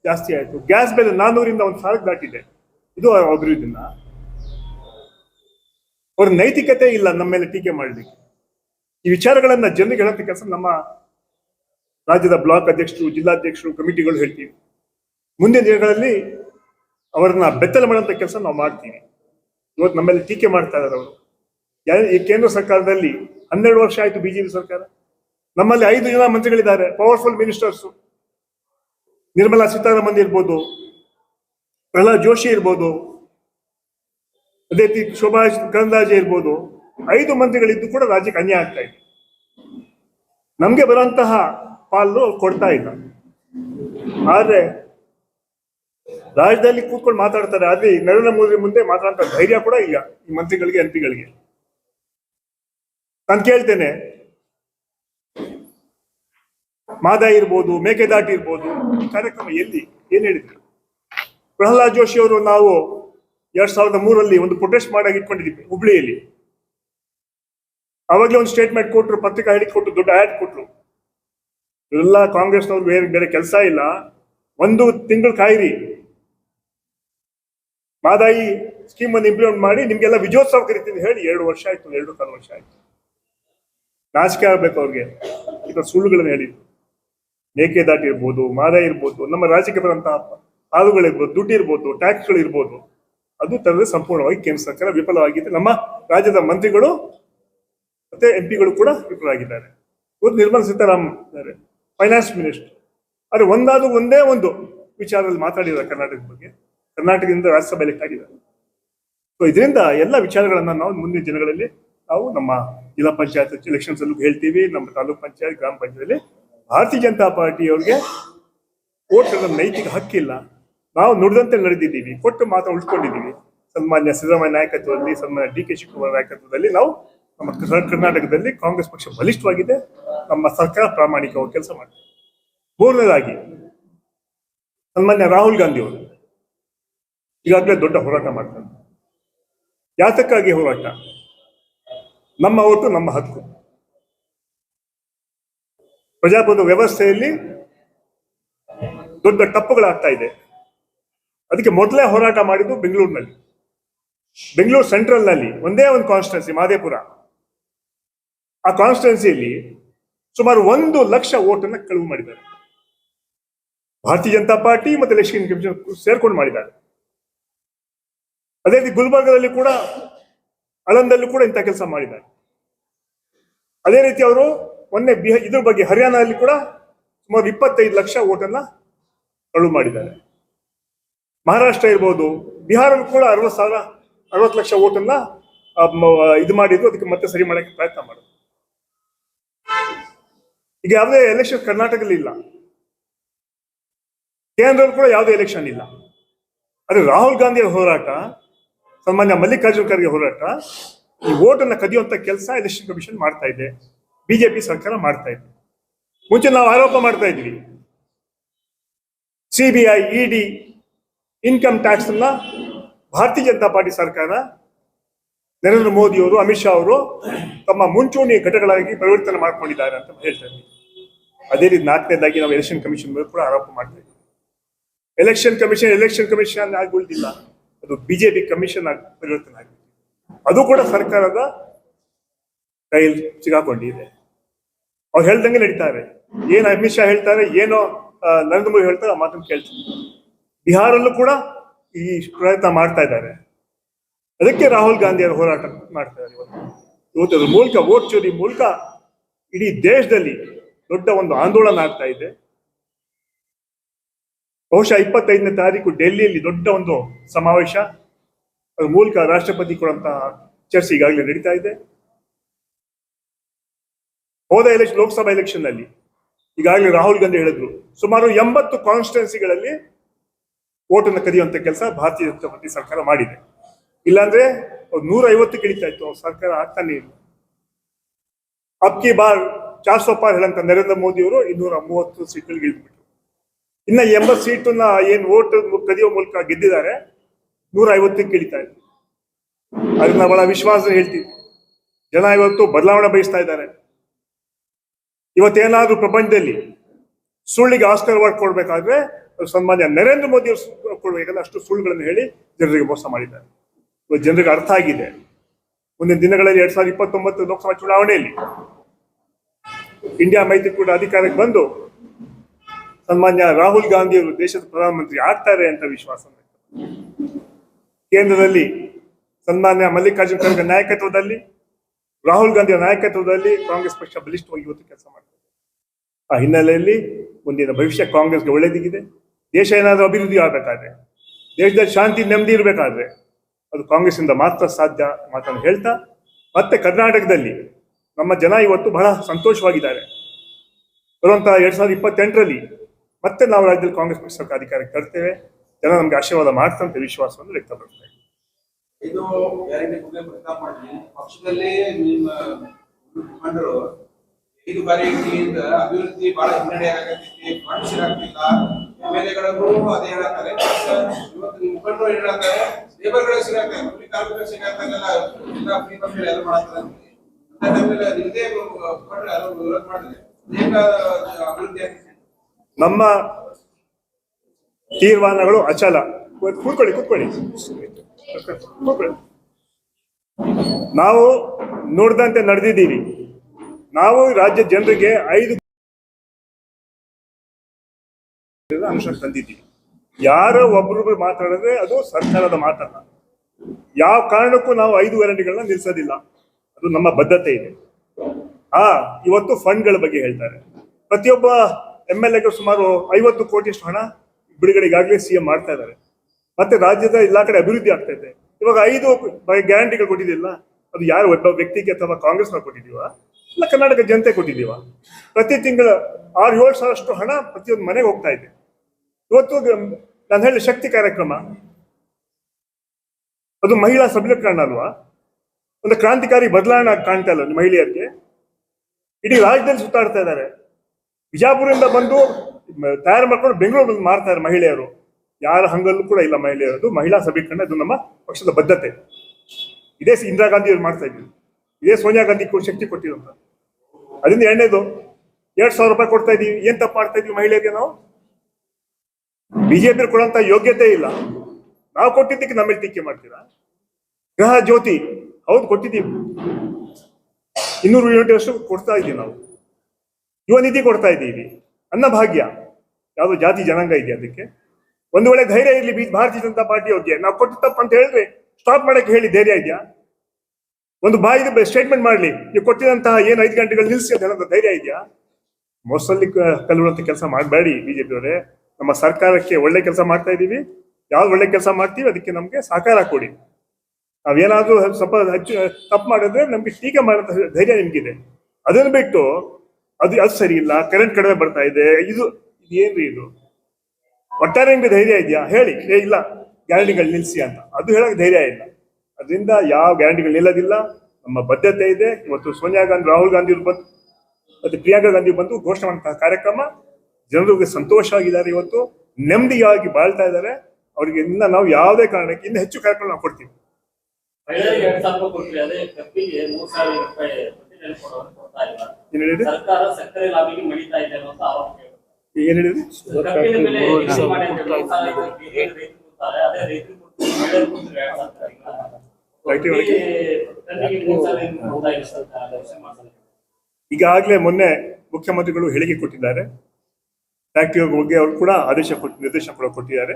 ಜಾಸ್ತಿ ಆಯಿತು, ಗ್ಯಾಸ್ ಬೆಲೆ ನಾನ್ನೂರಿಂದ ಒಂದು ಸಾವಿರಕ್ಕೆ ದಾಟಿದೆ. ಇದು ಅಭಿವೃದ್ಧಿನ ಅವ್ರ ನೈತಿಕತೆ ಇಲ್ಲ ನಮ್ಮ ಮೇಲೆ ಟೀಕೆ ಮಾಡಲಿಕ್ಕೆ. ಈ ವಿಚಾರಗಳನ್ನ ಜನರಿಗೆ ಹೇಳೋಂಥ ಕೆಲಸ ನಮ್ಮ ರಾಜ್ಯದ ಬ್ಲಾಕ್ ಅಧ್ಯಕ್ಷರು, ಜಿಲ್ಲಾಧ್ಯಕ್ಷರು, ಕಮಿಟಿಗಳು ಹೇಳ್ತೀವಿ. ಮುಂದಿನ ದಿನಗಳಲ್ಲಿ ಅವರನ್ನ ಬೆತ್ತಲೆ ಮಾಡುವಂತ ಕೆಲಸ ನಾವು ಮಾಡ್ತೀವಿ. ಇವತ್ತು ನಮ್ಮಲ್ಲಿ ಟೀಕೆ ಮಾಡ್ತಾ ಇದ್ದಾರೆ ಅವರು. ಈ ಕೇಂದ್ರ ಸರ್ಕಾರದಲ್ಲಿ ಹನ್ನೆರಡು ವರ್ಷ ಆಯ್ತು ಬಿಜೆಪಿ ಸರ್ಕಾರ. ನಮ್ಮಲ್ಲಿ ಐದು ಜನ ಮಂತ್ರಿಗಳಿದ್ದಾರೆ ಪವರ್ಫುಲ್ ಮಿನಿಸ್ಟರ್ಸ್ ನಿರ್ಮಲಾ ಸೀತಾರಾಮನ್ ಇರ್ಬೋದು, ಪ್ರಹ್ಲಾದ್ ಜೋಶಿ ಇರ್ಬೋದು ಅದೇ ರೀತಿ ಶೋಭಾ ಕರಂದಾಜೆ ಇರ್ಬೋದು ಐದು ಮಂತ್ರಿಗಳಿದ್ದು ಕೂಡ ರಾಜ್ಯಕ್ಕೆ ಅನ್ಯಾಯ ಆಗ್ತಾ ಇದೆ. ನಮ್ಗೆ ಬರುವಂತಹ ಪಾಲು ಕೊಡ್ತಾ ಇಲ್ಲ. ಆದ್ರೆ ರಾಜ್ಯದಲ್ಲಿ ಕೂತ್ಕೊಂಡು ಮಾತಾಡ್ತಾರೆ, ಆದ್ರೆ ನರೇಂದ್ರ ಮೋದಿ ಮುಂದೆ ಮಾತಾಡೋ ಧೈರ್ಯ ಕೂಡ ಇಲ್ಲ ಈ ಮಂತ್ರಿಗಳಿಗೆ, ಎಂ ಪಿಗಳಿಗೆ. ನಾನು ಕೇಳ್ತೇನೆ ಮಾದ ಇರ್ಬೋದು, ಮೇಕೆದಾಟ್ ಇರ್ಬೋದು ಕಾರ್ಯಕ್ರಮ ಎಲ್ಲಿ? ಏನ್ ಹೇಳಿದ್ರು? ಪ್ರಹ್ಲಾದ್ ಜೋಶಿ ಅವರು ನಾವು ಎರಡ್ ಸಾವಿರದ ಮೂರಲ್ಲಿ ಒಂದು ಪ್ರೊಟೆಸ್ಟ್ ಮಾಡಾಗಿ ಇಟ್ಕೊಂಡಿದ್ವಿ ಹುಬ್ಳಿಯಲ್ಲಿ. ಅವಾಗಲೇ ಒಂದು ಸ್ಟೇಟ್ಮೆಂಟ್ ಕೊಟ್ಟರು ಪತ್ರಿಕಾ ಹೇಳಿ ಕೊಟ್ಟರು ದೊಡ್ಡ ಆ್ಯಡ್ ಕೊಟ್ಟರು ಎಲ್ಲ ಕಾಂಗ್ರೆಸ್ನವ್ರು ಬೇರೆ ಬೇರೆ ಕೆಲಸ ಇಲ್ಲ. ಒಂದು ತಿಂಗಳು ಕಾಯಿರಿ. ಮಾದಾಯಿ ಸ್ಕೀಮ್ ಅನ್ನು ಇಂಪ್ಲಿಮೆಂಟ್ ಮಾಡಿ, ನಿಮ್ಗೆಲ್ಲ ವಿಜಯೋತ್ಸವ ಕರಿತೀನಿ ಹೇಳಿ, ಎರಡು ವರ್ಷ ಆಯ್ತು, ಎರಡು ಕಾಲು ವರ್ಷ ಆಯ್ತು. ನಾಚಿಕೆ ಆಗ್ಬೇಕು ಅವ್ರಿಗೆ. ಈಗ ಸುಳ್ಳುಗಳನ್ನ ಹೇಳಿದ್ರು ಮೇಕೆದಾಟು ಇರ್ಬೋದು, ಮಾದಾಯಿ ಇರ್ಬೋದು, ನಮ್ಮ ರಾಜ್ಯಕ್ಕೆ ಬರುವಂತಹ ಹಾಲುಗಳಿರ್ಬೋದು ದುಡ್ಡು ಇರ್ಬೋದು ಟ್ಯಾಕ್ಸ್ಗಳು ಇರ್ಬೋದು ಅದು ತರದೆ ಸಂಪೂರ್ಣವಾಗಿ ಕೇಂದ್ರ ಸರ್ಕಾರ ವಿಫಲವಾಗಿದೆ. ನಮ್ಮ ರಾಜ್ಯದ ಮಂತ್ರಿಗಳು ಮತ್ತೆ ಎಂ ಪಿಗಳು ಕೂಡ ವಿಫಲರಾಗಿದ್ದಾರೆ ಇವತ್ತು ನಿರ್ಮಲಾ ಸೀತಾರಾಮನ್ ಇದ್ದಾರೆ ಫೈನಾನ್ಸ್ ಮಿನಿಸ್ಟರ್ ಆದ್ರೆ ಒಂದಾದ ಒಂದೇ ಒಂದು ವಿಚಾರದಲ್ಲಿ ಮಾತಾಡಿದ್ದಾರೆ ಕರ್ನಾಟಕದ ಬಗ್ಗೆ. ಕರ್ನಾಟಕದಿಂದ ರಾಜ್ಯಸಭೆ ಎಲೆಕ್ಟ್ ಆಗಿದ್ದಾರೆ ಸೊ ಇದರಿಂದ ಎಲ್ಲ ವಿಚಾರಗಳನ್ನ ನಾವು ಮುಂದಿನ ದಿನಗಳಲ್ಲಿ ನಾವು ನಮ್ಮ ಜಿಲ್ಲಾ ಪಂಚಾಯತ್ ಎಲೆಕ್ಷನ್ಸ್ ಅಲ್ಲೂ ಹೇಳ್ತೀವಿ. ನಮ್ಮ ತಾಲೂಕ್ ಪಂಚಾಯತ್, ಗ್ರಾಮ ಪಂಚಾಯತ್ ಭಾರತೀಯ ಜನತಾ ಪಾರ್ಟಿಯವರಿಗೆ ಓಟ್ ನೈತಿಕ ಹಕ್ಕಿಲ್ಲ. ನಾವು ನುಡಿದಂತೆ ನಡೆದಿದ್ದೀವಿ, ಕೊಟ್ಟು ಮಾತ್ರ ಉಳ್ಕೊಂಡಿದ್ದೀವಿ ಸನ್ಮಾನ್ಯ ಸಿದ್ದರಾಮಯ್ಯ ನಾಯಕತ್ವದಲ್ಲಿ, ಸನ್ಮಾನ್ಯ ಡಿ ಕೆ ಶಿವಕುಮಾರ್ ನಾಯಕತ್ವದಲ್ಲಿ ನಾವು ನಮ್ಮ ಕರ್- ಕರ್ನಾಟಕದಲ್ಲಿ ಕಾಂಗ್ರೆಸ್ ಪಕ್ಷ ಬಲಿಷ್ಠವಾಗಿದೆ. ನಮ್ಮ ಸರ್ಕಾರ ಪ್ರಾಮಾಣಿಕವಾಗಿ ಕೆಲಸ ಮಾಡ್ತೀವಿ ಮೂರನೇದಾಗಿ, ಸನ್ಮಾನ್ಯ ರಾಹುಲ್ ಗಾಂಧಿ ಅವರು ಈಗಾಗಲೇ ದೊಡ್ಡ ಹೋರಾಟ ಮಾಡ್ತಾರೆ. ಯಾತಕ್ಕಾಗಿ ಹೋರಾಟ? ನಮ್ಮ ಒಟ್ಟು ನಮ್ಮ ಹಕ್ಕು. ಪ್ರಜಾಪ್ರಭುತ್ವ ವ್ಯವಸ್ಥೆಯಲ್ಲಿ ದೊಡ್ಡ ತಪ್ಪುಗಳಾಗ್ತಾ ಇದೆ. ಅದಕ್ಕೆ ಮೊದಲೇ ಹೋರಾಟ ಮಾಡಿದ್ದು ಬೆಂಗಳೂರಿನಲ್ಲಿ. ಬೆಂಗಳೂರು ಸೆಂಟ್ರಲ್ನಲ್ಲಿ ಒಂದೇ ಒಂದು ಕಾನ್ಸ್ಟಿಟ್ಯೂನ್ಸಿ ಮಾದೇಪುರ. ಆ ಕಾನ್ಸ್ಟಿಟ್ಯೂನ್ಸಿಯಲ್ಲಿ ಸುಮಾರು ಒಂದು ಲಕ್ಷ ವೋಟನ್ನ ಕಳುವು ಮಾಡಿದ್ದಾರೆ. ಭಾರತೀಯ ಜನತಾ ಪಾರ್ಟಿ ಮತ್ತು ಎಲೆಕ್ಷನ್ ಕಮಿಷನ್ ಸೇರ್ಕೊಂಡು ಮಾಡಿದ್ದಾರೆ. ಅದೇ ರೀತಿ ಗುಲ್ಬರ್ಗದಲ್ಲಿ ಕೂಡ ಅಳಂದಲ್ಲೂ ಕೂಡ ಇಂಥ ಕೆಲಸ ಮಾಡಿದ್ದಾರೆ. ಅದೇ ರೀತಿ ಅವರು ಮೊನ್ನೆ ಬಿಹ ಇದ್ರ ಬಗ್ಗೆ ಹರಿಯಾಣದಲ್ಲಿ ಕೂಡ ಸುಮಾರು ಇಪ್ಪತ್ತೈದು ಲಕ್ಷ ಓಟನ್ನ ಕಳುವು ಮಾಡಿದ್ದಾರೆ. ಮಹಾರಾಷ್ಟ್ರ ಇರ್ಬೋದು ಬಿಹಾರಲ್ಲೂ ಕೂಡ ಅರವತ್ತು ಸಾವಿರ, ಅರವತ್ತು ಲಕ್ಷ ಓಟನ್ನ ಇದು ಮಾಡಿದ್ರು, ಅದಕ್ಕೆ ಮತ್ತೆ ಸರಿ ಮಾಡಕ್ಕೆ ಪ್ರಯತ್ನ ಮಾಡಿದ್ರು. ಈಗ ಯಾವುದೇ ಎಲೆಕ್ಷನ್ ಕರ್ನಾಟಕದಲ್ಲಿ ಇಲ್ಲ. ಕೇಂದ್ರದಲ್ಲಿ ಕೂಡ ಯಾವುದೇ ಎಲೆಕ್ಷನ್ ಇಲ್ಲ. ಆದ್ರೆ ರಾಹುಲ್ ಗಾಂಧಿಯ ಹೋರಾಟ ಸಾಮಾನ್ಯ ಮಲ್ಲಿಕಾರ್ಜುನ್ ಖರ್ಗೆ ಹೋರಾಟ, ಈ ಓಟನ್ನು ಕದಿಯುವಂತ ಕೆಲಸ ಎಲೆಕ್ಷನ್ ಕಮಿಷನ್ ಮಾಡ್ತಾ ಇದೆ. ಬಿಜೆಪಿ ಸರ್ಕಾರ ಮಾಡ್ತಾ ಇದೆ. ಮುಂಚೆ ನಾವು ಆರೋಪ ಮಾಡ್ತಾ ಇದ್ವಿ. ಸಿಬಿಐ ಇಡಿ ಇನ್ಕಮ್ ಟ್ಯಾಕ್ಸ್ ಅನ್ನ ಭಾರತೀಯ ಜನತಾ ಪಾರ್ಟಿ ಸರ್ಕಾರ, ನರೇಂದ್ರ ಮೋದಿ ಅವರು, ಅಮಿತ್ ಶಾ ಅವರು ತಮ್ಮ ಮುಂಚೂಣಿ ಘಟಕಗಳಾಗಿ ಪರಿವರ್ತನೆ ಮಾಡ್ಕೊಂಡಿದ್ದಾರೆ ಅಂತ ಹೇಳ್ತಾರೆ ಅದೇ ರೀತಿ ನಾಲ್ಕನೇದಾಗಿ ನಾವು ಎಲೆಕ್ಷನ್ ಕಮಿಷನ್ ಮೇಲೆ ಕೂಡ ಆರೋಪ ಮಾಡ್ತಾ ಎಲೆಕ್ಷನ್ ಕಮಿಷನ್ ಎಲೆಕ್ಷನ್ ಕಮಿಷನ್ ಆಗಿ ಉಳಿದಿಲ್ಲ ಅದು ಬಿಜೆಪಿ ಕಮಿಷನ್ ಆಗಿ ಪರಿವರ್ತನೆ ಆಗಿದೆ. ಅದು ಕೂಡ ಸರ್ಕಾರದ ಕೈಯಲ್ಲಿ ಸಿಗಾಕೊಂಡಿದೆ. ಅವ್ರು ಹೇಳ್ದಂಗೆ ನಡೀತಾರೆ ಏನು ಅಮಿತ್ ಶಾ ಹೇಳ್ತಾರೆ, ಏನೋ ನರೇಂದ್ರ ಮೋದಿ ಹೇಳ್ತಾರೆ ಆ ಮಾತನ್ನು ಕೇಳ್ತೀವಿ ಬಿಹಾರಲ್ಲೂ ಕೂಡ ಈ ಪ್ರಯತ್ನ ಮಾಡ್ತಾ ಇದ್ದಾರೆ. ಅದಕ್ಕೆ ರಾಹುಲ್ ಗಾಂಧಿ ಅವರು ಹೋರಾಟ ಮಾಡ್ತಾ ಇದ್ದಾರೆ ಇವತ್ತು. ಇವತ್ತು ಅದ್ರ ಮೂಲಕ ವೋಟ್ ಚೋರಿ ಮೂಲಕ ಇಡೀ ದೇಶದಲ್ಲಿ ದೊಡ್ಡ ಒಂದು ಆಂದೋಲನ ಆಗ್ತಾ ಇದೆ. ಬಹುಶಃ ಇಪ್ಪತ್ತೈದನೇ ತಾರೀಕು ಡೆಲ್ಲಿಯಲ್ಲಿ ದೊಡ್ಡ ಒಂದು ಸಮಾವೇಶ. ಅದ್ರ ಮೂಲಕ ರಾಷ್ಟ್ರಪತಿ ಕೊಡುವಂತಹ ಚರ್ಚೆ ಈಗಾಗಲೇ ನಡೀತಾ ಇದೆ. ಹೋದ ಎಲೆಕ್ಷನ್ ಲೋಕಸಭಾ ಎಲೆಕ್ಷನ್ನಲ್ಲಿ ಈಗಾಗಲೇ ರಾಹುಲ್ ಗಾಂಧಿ ಹೇಳಿದ್ರು, ಸುಮಾರು ಎಂಬತ್ತು ಕಾನ್ಸ್ಟಿಟ್ಯೂನ್ಸಿಗಳಲ್ಲಿ ಓಟನ್ನು ಕದಿಯುವಂತ ಕೆಲಸ ಭಾರತೀಯ ಜನತಾ ಪಾರ್ಟಿ ಸರ್ಕಾರ ಮಾಡಿದೆ. ಇಲ್ಲಾಂದ್ರೆ ನೂರ ಐವತ್ತು ಇಳಿತಾ ಇತ್ತು, ಅವ್ರ ಸರ್ಕಾರ ಆಗ್ತಾನೆ ಇಲ್ಲ. ಅಬ್ಕಿ ಬಾರ್ ಚಾರ್ ಸೋ ಪಾರ್ ಹೇಳಂತ ನರೇಂದ್ರ ಮೋದಿ ಅವರು ಇನ್ನೂರ ಮೂವತ್ತು ಸೀಟ್ಗಳಿಗೆ ಇನ್ನ ಎಂಬತ್ತು ಸೀಟನ್ನ ಏನ್ ಓಟ್ ಕದಿಯೋ ಮೂಲಕ ಗೆದ್ದಿದ್ದಾರೆ ನೂರ ಐವತ್ತಕ್ಕೆ ಇಳಿತಾ ಇತ್ತು ಅದನ್ನ ಬಹಳ ವಿಶ್ವಾಸ ಹೇಳ್ತೀವಿ. ಜನ ಇವತ್ತು ಬದಲಾವಣೆ ಬಯಸ್ತಾ ಇದ್ದಾರೆ. ಇವತ್ತೇನಾದ್ರೂ ಪ್ರಪಂಚದಲ್ಲಿ ಸುಳ್ಳಿಗೆ ಆಸ್ಕರ್ ಅವಾರ್ಡ್ ಕೊಡ್ಬೇಕಾದ್ರೆ ಸನ್ಮಾನ್ಯ ನರೇಂದ್ರ ಮೋದಿ ಅವರು ಕೊಡ್ಬೇಕಂದ್ರೆ ಅಷ್ಟು ಸುಳ್ಳುಗಳನ್ನು ಹೇಳಿ ಜನರಿಗೆ ಮೋಸ ಮಾಡಿದ್ದಾರೆ. ಜನರಿಗೆ ಅರ್ಥ ಆಗಿದೆ. ಮುಂದಿನ ದಿನಗಳಲ್ಲಿ ಎರಡ್ ಸಾವಿರದ ಇಪ್ಪತ್ತೊಂಬತ್ತು ಲೋಕಸಭಾ ಚುನಾವಣೆಯಲ್ಲಿ ಇಂಡಿಯಾ ಮೈತ್ರಿಕೂಟ ಅಧಿಕಾರಕ್ಕೆ ಬಂದು ಸನ್ಮಾನ್ಯ ರಾಹುಲ್ ಗಾಂಧಿ ಅವರು ದೇಶದ ಪ್ರಧಾನಮಂತ್ರಿ ಆಗ್ತಾರೆ ಅಂತ ವಿಶ್ವಾಸ. ಕೇಂದ್ರದಲ್ಲಿ ಸನ್ಮಾನ್ಯ ಮಲ್ಲಿಕಾರ್ಜುನ ಖರ್ಗೆ ನಾಯಕತ್ವದಲ್ಲಿ, ರಾಹುಲ್ ಗಾಂಧಿಯ ನಾಯಕತ್ವದಲ್ಲಿ ಕಾಂಗ್ರೆಸ್ ಪಕ್ಷ ಬಲಿಷ್ಠವಾಗಿ ಇವತ್ತು ಕೆಲಸ ಮಾಡ್ತಾರೆ ಆ ಹಿನ್ನೆಲೆಯಲ್ಲಿ ಮುಂದಿನ ಭವಿಷ್ಯ ಕಾಂಗ್ರೆಸ್ಗೆ ಒಳ್ಳೆದಿಗಿದೆ. ದೇಶ ಏನಾದರೂ ಅಭಿವೃದ್ಧಿ ಆಗಬೇಕಾದ್ರೆ, ದೇಶದಲ್ಲಿ ಶಾಂತಿ, ನೆಮ್ಮದಿ ಇರಬೇಕಾದ್ರೆ ಅದು ಕಾಂಗ್ರೆಸ್ಸಿಂದ ಮಾತ್ರ ಸಾಧ್ಯ ಮಾತನ್ನು ಹೇಳ್ತಾ, ಮತ್ತೆ ಕರ್ನಾಟಕದಲ್ಲಿ ನಮ್ಮ ಜನ ಇವತ್ತು ಬಹಳ ಸಂತೋಷವಾಗಿದ್ದಾರೆ. ಬರುವಂತಹ ಎರಡ್ ಸಾವಿರದ ಇಪ್ಪತ್ತೆಂಟರಲ್ಲಿ ಮತ್ತೆ ನಾವು ರಾಜ್ಯದಲ್ಲಿ ಕಾಂಗ್ರೆಸ್ ಪಕ್ಷ ಅಧಿಕಾರಕ್ಕೆ ತರ್ತೇವೆ. ಜನ ನಮಗೆ ಆಶೀರ್ವಾದ ಮಾಡ್ತಂತ ವಿಶ್ವಾಸವನ್ನು ವ್ಯಕ್ತಪಡಿಸ್ತೇವೆ. ಇದು ಪಕ್ಷದಲ್ಲಿ ಐದು ಬಾರಿಯಿಂದ ಅಭಿವೃದ್ಧಿ ಬಹಳ ಹಿನ್ನಡೆ ಆಗತೈತಿ ಫಂಡ್ ಸಿಗಾಗ್ತಿಲ್ಲ ಎಂ ಎಲ್ ಎಗಳಿಗೂ ಅದೇ ಹೇಳತ್ತಾರೆ. ಮುಖಂಡರು ಹೇಳ್ತಾರೆ ಅಭಿವೃದ್ಧಿ ನಮ್ಮ ತೀರ್ಮಾನಗಳು ಅಚಲ. ಕೂತ್ಕೊಳ್ಳಿ ಕೂತ್ಕೊಳ್ಳಿ. ಕೂತ್ಕೊಳ್ಳಿ. ನಾವು ನೋಡ್ದಂತೆ ನಡೆದಿದ್ದೀವಿ. ನಾವು ರಾಜ್ಯ ಜನರಿಗೆ ಐದು ಅಂಶ ತಂದಿದ್ದೀವಿ. ಯಾರೋ ಒಬ್ರೊಬ್ರು ಮಾತಾಡಿದ್ರೆ ಅದು ಸರ್ಕಾರದ ಮಾತಲ್ಲ. ಯಾವ ಕಾರಣಕ್ಕೂ ನಾವು ಐದು ಗ್ಯಾರಂಟಿಗಳನ್ನ ನಿಲ್ಲಿಸೋದಿಲ್ಲ. ಅದು ನಮ್ಮ ಬದ್ಧತೆ ಇದೆ. ಆ, ಇವತ್ತು ಫಂಡ್ಗಳ ಬಗ್ಗೆ ಹೇಳ್ತಾರೆ. ಪ್ರತಿಯೊಬ್ಬ ಎಂ ಎಲ್ ಎಗಳು ಸುಮಾರು ಐವತ್ತು ಕೋಟಿಯಷ್ಟು ಹಣ ಬಿಡುಗಡೆಗಾಗಲೇ ಸಿ ಎಂ ಮಾಡ್ತಾ ಇದ್ದಾರೆ. ಮತ್ತೆ ರಾಜ್ಯದ ಎಲ್ಲಾ ಕಡೆ ಅಭಿವೃದ್ಧಿ ಆಗ್ತಾ ಇದೆ. ಇವಾಗ ಐದು ಗ್ಯಾರಂಟಿಗಳು ಕೊಟ್ಟಿದ್ದಿಲ್ಲ ಅದು ಯಾರು ಒಬ್ಬ ವ್ಯಕ್ತಿಗೆ ಅಥವಾ ಕಾಂಗ್ರೆಸ್ನ ಕೊಟ್ಟಿದೀವ ಇಲ್ಲ ಕರ್ನಾಟಕ ಜನತೆ ಕೊಟ್ಟಿದ್ದೀವ. ಪ್ರತಿ ತಿಂಗಳ ಆರು ಏಳು ಸಾವಿರಷ್ಟು ಹಣ ಪ್ರತಿಯೊಂದು ಮನೆಗೆ ಹೋಗ್ತಾ ಇದೆ. ಇವತ್ತು ನಾನು ಹೇಳಿ ಶಕ್ತಿ ಕಾರ್ಯಕ್ರಮ, ಅದು ಮಹಿಳಾ ಸಬಲೀಕರಣ ಅಲ್ವಾ? ಒಂದು ಕ್ರಾಂತಿಕಾರಿ ಬದಲಾವಣೆ ಕಾಣ್ತಾ ಇಲ್ಲ ಮಹಿಳೆಯರಿಗೆ. ಇಡೀ ರಾಜ್ಯದಲ್ಲಿ ಸುತ್ತಾಡ್ತಾ ಇದ್ದಾರೆ. ಬಿಜಾಪುರದಿಂದ ಬಂದು ತಯಾರು ಮಾಡ್ಕೊಂಡು ಬೆಂಗಳೂರು ಬಂದು ಮಾರ್ತಾರೆ ಮಹಿಳೆಯರು. ಯಾರ ಹಂಗಲ್ಲೂ ಕೂಡ ಇಲ್ಲ ಮಹಿಳೆಯರದು. ಮಹಿಳಾ ಸಬಲೀಕರಣ ಇದು ನಮ್ಮ ಪಕ್ಷದ ಬದ್ಧತೆ. ಇದೇ ಇಂದಿರಾ ಗಾಂಧಿ ಅವ್ರು ಮಾಡ್ತಾ ಇದ್ರು. ಇದೇ ಸೋನಿಯಾ ಗಾಂಧಿ ಶಕ್ತಿ ಕೊಟ್ಟಿರೋದು ಅದರಿಂದ ಎರಡನೇದು, ಎರಡ್ ಸಾವಿರ ರೂಪಾಯಿ ಕೊಡ್ತಾ ಇದೀವಿ. ಏನ್ ತಪ್ಪು ಮಾಡ್ತಾ ಇದೀವಿ ಮಹಿಳೆಗೆ ನಾವು? ಬಿಜೆಪಿ ಕೊಡುವಂತ ಯೋಗ್ಯತೆ ಇಲ್ಲ. ನಾವು ಕೊಟ್ಟಿದ್ದಕ್ಕೆ ನಮ್ಮಲ್ಲಿ ಟೀಕೆ ಮಾಡ್ತೀರಾ? ಗೃಹ ಜ್ಯೋತಿ, ಹೌದು ಕೊಟ್ಟಿದ್ದೀವಿ. ಇನ್ನೂರು ಯೂನಿಟ್ ಅಷ್ಟು ಕೊಡ್ತಾ ಇದೀವಿ ನಾವು. ಯುವ ನಿಧಿ ಕೊಡ್ತಾ ಇದ್ದೀವಿ. ಅನ್ನಭಾಗ್ಯ ಯಾವುದೋ ಜಾತಿ ಜನಾಂಗ ಇದೆ ಅದಕ್ಕೆ. ಒಂದು ವೇಳೆ ಧೈರ್ಯ ಇರಲಿ, ಭಾರತೀಯ ಜನತಾ ಪಾರ್ಟಿ ಅವ್ರಿಗೆ. ನಾವು ಕೊಟ್ಟು ತಪ್ಪು ಅಂತ ಹೇಳಿದ್ರೆ ಸ್ಟಾಪ್ ಮಾಡಕ್ಕೆ ಹೇಳಿ ಧೈರ್ಯ ಇದೆಯಾ? ಒಂದು ಬಾಯಿದ ಸ್ಟೇಟ್ಮೆಂಟ್ ಮಾಡಲಿ. ನೀವು ಕೊಟ್ಟಿದಂತಹ ಏನು ಐದು ಗಂಟೆಗಳು ನಿಲ್ಲಿಸಿ ಅಂತ ಹೇಳೋದು ಧೈರ್ಯ ಇದೆಯಾ? ಮೋಸಲ್ಲಿ ಕಲ್ಲುವಂತ ಕೆಲಸ ಮಾಡಬೇಡಿ ಬಿಜೆಪಿ ಅವರೇ ನಮ್ಮ ಸರ್ಕಾರಕ್ಕೆ ಒಳ್ಳೆ ಕೆಲಸ ಮಾಡ್ತಾ ಇದ್ದೀವಿ ಯಾವ್ದು ಒಳ್ಳೆ ಕೆಲಸ ಮಾಡ್ತೀವಿ ಅದಕ್ಕೆ ನಮಗೆ ಸಹಕಾರ ಕೊಡಿ. ನಾವೇನಾದ್ರೂ ಸ್ವಲ್ಪ ಹೆಚ್ಚು, ತಪ್ಪು ಮಾಡಿದ್ರೆ ನಮ್ಗೆ ಟೀಕೆ ಮಾಡೋಂಥ ಧೈರ್ಯ ನಿಮ್ಗಿದೆ. ಅದನ್ನು ಬಿಟ್ಟು ಅದು ಅದು ಸರಿ ಇಲ್ಲ ಕರೆಂಟ್ ಕಡಿಮೆ ಬರ್ತಾ ಇದೆ, ಇದು ಏನ್ರಿ ಇದು? ಒಟ್ಟಾರೆ ನಿಮ್ಗೆ ಧೈರ್ಯ ಇದೆಯಾ? ಹೇಳಿ. ಏ, ಇಲ್ಲ. ಗ್ಯಾರಂಟಿಗಳು ನಿಲ್ಲಿಸಿ ಅಂತ. ಅದು ಹೇಳಕ್ ಧೈರ್ಯ ಇಲ್ಲ. ಅದರಿಂದ ಯಾವ ಗ್ಯಾರಂಟಿಗಳು ನಿಲ್ಲೋದಿಲ್ಲ. ನಮ್ಮ ಬದ್ಧತೆ ಇದೆ. ಇವತ್ತು ಸೋನಿಯಾ ಗಾಂಧಿ ರಾಹುಲ್ ಗಾಂಧಿ ಅವ್ರು ಬಂದು ಮತ್ತೆ ಪ್ರಿಯಾಂಕಾ ಗಾಂಧಿ ಬಂದು ಘೋಷಣೆ ಮಾಡುವಂತಹ ಕಾರ್ಯಕ್ರಮ. ಜನರಿಗೆ ಸಂತೋಷವಾಗಿದ್ದಾರೆ ಇವತ್ತು. ನೆಮ್ಮದಿಯಾಗಿ ಬಾಳ್ತಾ ಇದ್ದಾರೆ. ಅವರಿಗೆ ಇನ್ನ ನಾವು ಯಾವುದೇ ಕಾರಣಕ್ಕೆ ಇನ್ನು ಹೆಚ್ಚು ಕಾರ್ಯಕ್ರಮ ನಾವು ಕೊಡ್ತೀವಿ. ಏನ್ ಹೇಳಿದ್ರಿ. ಏನ್ ಹೇಳಿದ್ರಿ? ಈಗಾಗಲೇ ಮೊನ್ನೆ ಮುಖ್ಯಮಂತ್ರಿಗಳು ಹೇಳಿಕೆ ಕೊಟ್ಟಿದ್ದಾರೆ. ಫ್ಯಾಕ್ಟ್ರಿ ಬಗ್ಗೆ ಅವರು ಕೂಡ ಆದೇಶ ಕೊಟ್ಟು ನಿರ್ದೇಶನ ಕೂಡ ಕೊಟ್ಟಿದ್ದಾರೆ.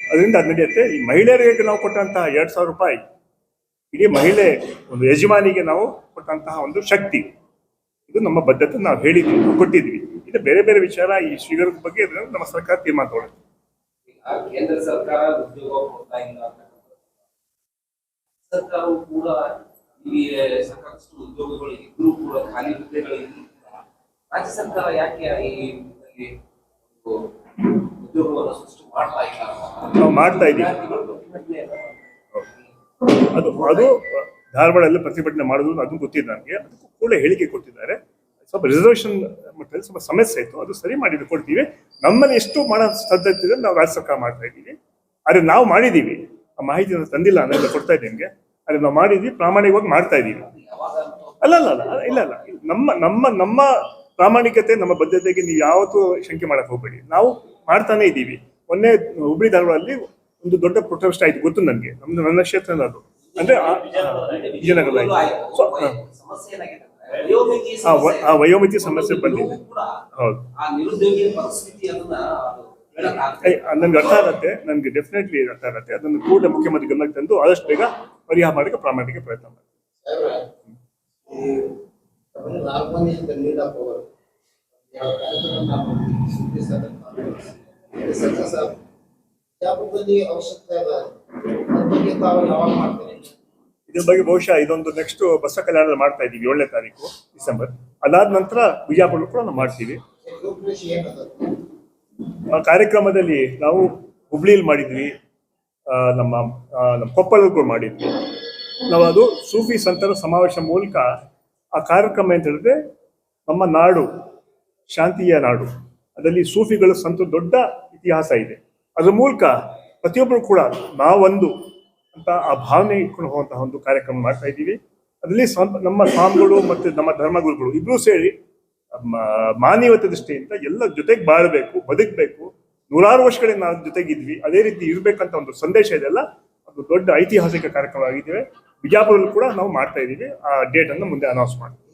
ಅದರಿಂದ ಅದು ನಡೆಯುತ್ತೆ. ಈ ಮಹಿಳೆಯರಿಗೆ ನಾವು ಕೊಟ್ಟಂತಹ ಎರಡ್ ಸಾವಿರ ರೂಪಾಯಿ ಇಡೀ ಮಹಿಳೆ ಒಂದು ಯಜಮಾನಿಗೆ ನಾವು ಕೊಟ್ಟಂತಹ ಒಂದು ಶಕ್ತಿ. ಇದು ನಮ್ಮ ಬದ್ಧತೆ ನಾವು ಹೇಳಿದ್ವಿ ಕೊಟ್ಟಿದ್ವಿ. ಇದು ಬೇರೆ ಬೇರೆ ವಿಚಾರ ಈ ಶ್ರೀಗರದ ಬಗ್ಗೆ ಇದನ್ನ ನಮ್ಮ ಸರ್ಕಾರ ತೀರ್ಮಾನ ತಗೊಳುತ್ತೆ ಆ ಕೇಂದ್ರ ಸರ್ಕಾರ ಉದ್ಯೋಗ ಕೊಡ್ತಾ ಇಲ್ಲ ಅಂತಕ್ಕಂಥದ್ದು. ಸರ್ಕಾರವು ಕೂಡ ಈ ಸಾಕಷ್ಟು ಉದ್ಯೋಗಗಳು ಇದ್ರೂ ಕೂಡ ಖಾಲಿ ಹುದ್ದೆಗಳಿದ್ರು ಕೂಡ ರಾಜ್ಯ ಸರ್ಕಾರ ಯಾಕೆ ಈ ಉದ್ಯೋಗವನ್ನು ಸೃಷ್ಟಿ ಮಾಡ್ತಾ ಇಲ್ಲ? ಮಾಡ್ತಾ ಇದ್ದೀವಿ. ಪ್ರತಿಭಟನೆ ಅದು ಅದು ಧಾರವಾಡದಲ್ಲಿ ಪ್ರತಿಭಟನೆ ಮಾಡೋದು ಅದು ಗೊತ್ತಿದೆ ನನಗೆ. ಅದಕ್ಕೂ ಕೂಡ ಹೇಳಿಕೆ ಕೊಟ್ಟಿದ್ದಾರೆ. ಸ್ವಲ್ಪ ರಿಸರ್ವೇಷನ್ ಮಟ್ಟದಲ್ಲಿ ಸ್ವಲ್ಪ ಸಮಸ್ಯೆ ಇತ್ತು. ಅದು ಸರಿ ಮಾಡಿ ಕೊಡ್ತೀವಿ. ನಮ್ಮಲ್ಲಿ ಎಷ್ಟು ಮಾಡೋ ಸಾಧ್ಯತೆ ಇದೆ ನಾವು ರಾಜ್ಯ ಸರ್ಕಾರ ಮಾಡ್ತಾ ಇದ್ದೀವಿ. ಆದರೆ ನಾವು ಮಾಡಿದ್ದೀವಿ. ಆ ಮಾಹಿತಿಯನ್ನು ತಂದಿಲ್ಲ ಅನ್ನೋದು ಕೊಡ್ತಾ ಇದ್ದೆ ನಿಮಗೆ. ಆದ್ರೆ ನಾವು ಮಾಡಿದ್ವಿ ಪ್ರಾಮಾಣಿಕವಾಗಿ ಮಾಡ್ತಾ ಇದ್ದೀವಿ ಅಲ್ಲ ಅಲ್ಲ ಅಲ್ಲ ಇಲ್ಲ ಅಲ್ಲ ನಮ್ಮ ನಮ್ಮ ನಮ್ಮ ಪ್ರಾಮಾಣಿಕತೆ ನಮ್ಮ ಬದ್ಧತೆಗೆ ನೀವು ಯಾವತ್ತೂ ಶಂಕೆ ಮಾಡಕ್ ಹೋಗ್ಬೇಡಿ. ನಾವು ಮಾಡ್ತಾನೆ ಇದ್ದೀವಿ ಮೊನ್ನೆ ಹುಬ್ಳಿ ಧಾರವಾಡಲ್ಲಿ ಒಂದು ದೊಡ್ಡ ಪ್ರೊಟೆಸ್ಟ್ ಆಯ್ತು ಗೊತ್ತು ನನಗೆ? ನಮ್ದು ನನ್ನ ಕ್ಷೇತ್ರ ಅದು. ಅಂದ್ರೆ ವಿಜಯನಗರ ಆ, ವಯೋಮಿತಿ ಸಮಸ್ಯೆ. ಬಂದಿದೆ. ಹೌದು. ಅದು ನನ್ಗೆ ಅರ್ಥ ಆಗತ್ತೆ. ನನ್ಗೆ ಡೆಫಿನೆಟ್ಲಿ ಅರ್ಥ ಆಗತ್ತೆ. ಅದನ್ನು ಕೂಡ ಮುಖ್ಯಮಂತ್ರಿ ಗಮನಕ್ಕೆ ತಂದು ಆದಷ್ಟು ಬೇಗ ಪರಿಹಾರ ಮಾಡಕ್ಕೆ ಪ್ರಾಮಾಣಿಕ ಪ್ರಯತ್ನ ಮಾಡಿ ಇದ್ರ ಬಗ್ಗೆ ಬಹುಶಃ ಇದೊಂದು ನೆಕ್ಸ್ಟ್ ಬಸವ ಕಲ್ಯಾಣದಲ್ಲಿ ಮಾಡ್ತಾ ಇದೀವಿ ಏಳನೇ ತಾರೀಕು ಡಿಸೆಂಬರ್. ಅದಾದ ನಂತರ ಬಿಜಾಪುರ ಕೂಡ ನಾವು ಮಾಡ್ತೀವಿ. ಆ ಕಾರ್ಯಕ್ರಮದಲ್ಲಿ ನಾವು ಹುಬ್ಳಿಯಲ್ಲಿ ಮಾಡಿದ್ವಿ ನಮ್ಮ ನಮ್ಮ ಕೊಪ್ಪಳಕ್ಕೂ ಮಾಡಿದ್ವಿ. ನಾವು ಅದು ಸೂಫಿ ಸಂತರ ಸಮಾವೇಶ ಮೂಲಕ ಆ ಕಾರ್ಯಕ್ರಮ ಅಂತ ಹೇಳಿದ್ರೆ, ನಮ್ಮ ನಾಡು, ಶಾಂತಿಯ ನಾಡು. ಅದರಲ್ಲಿ ಸೂಫಿಗಳು ಸಂತ ದೊಡ್ಡ ಇತಿಹಾಸ ಇದೆ. ಅದ್ರ ಮೂಲಕ ಪ್ರತಿಯೊಬ್ಬರು ಕೂಡ ನಾವೊಂದು ಅಂತ ಆ ಭಾವನೆ ಇಟ್ಕೊಂಡು ಹೋಗುವಂತಹ ಒಂದು ಕಾರ್ಯಕ್ರಮ ಮಾಡ್ತಾ ಇದ್ದೀವಿ. ಅದರಲ್ಲಿ ನಮ್ಮ ಸ್ವಾಮಿಗಳು ಮತ್ತು ನಮ್ಮ ಧರ್ಮಗುರುಗಳು ಇಬ್ಬರೂ ಸೇರಿ ಮಾನವೀಯತೆ ದೃಷ್ಟಿಯಿಂದ ಎಲ್ಲ ಜೊತೆಗೆ ಬಾಳಬೇಕು, ಬದುಕಬೇಕು. ನೂರಾರು ವರ್ಷಗಳಿಂದ ನಾವು ಜೊತೆಗಿದ್ವಿ ಅದೇ ರೀತಿ ಇರಬೇಕಂತ ಒಂದು ಸಂದೇಶ ಇದೆಲ್ಲ ಅದು ದೊಡ್ಡ ಐತಿಹಾಸಿಕ ಕಾರ್ಯಕ್ರಮ ಆಗಿದ್ದೇವೆ ಬಿಜಾಪುರಲ್ಲಿ ಕೂಡ ನಾವು ಮಾಡ್ತಾ ಇದ್ದೀವಿ. ಆ ಡೇಟ್ ಅನ್ನು ಮುಂದೆ ಅನೌನ್ಸ್ ಮಾಡ್ತೀವಿ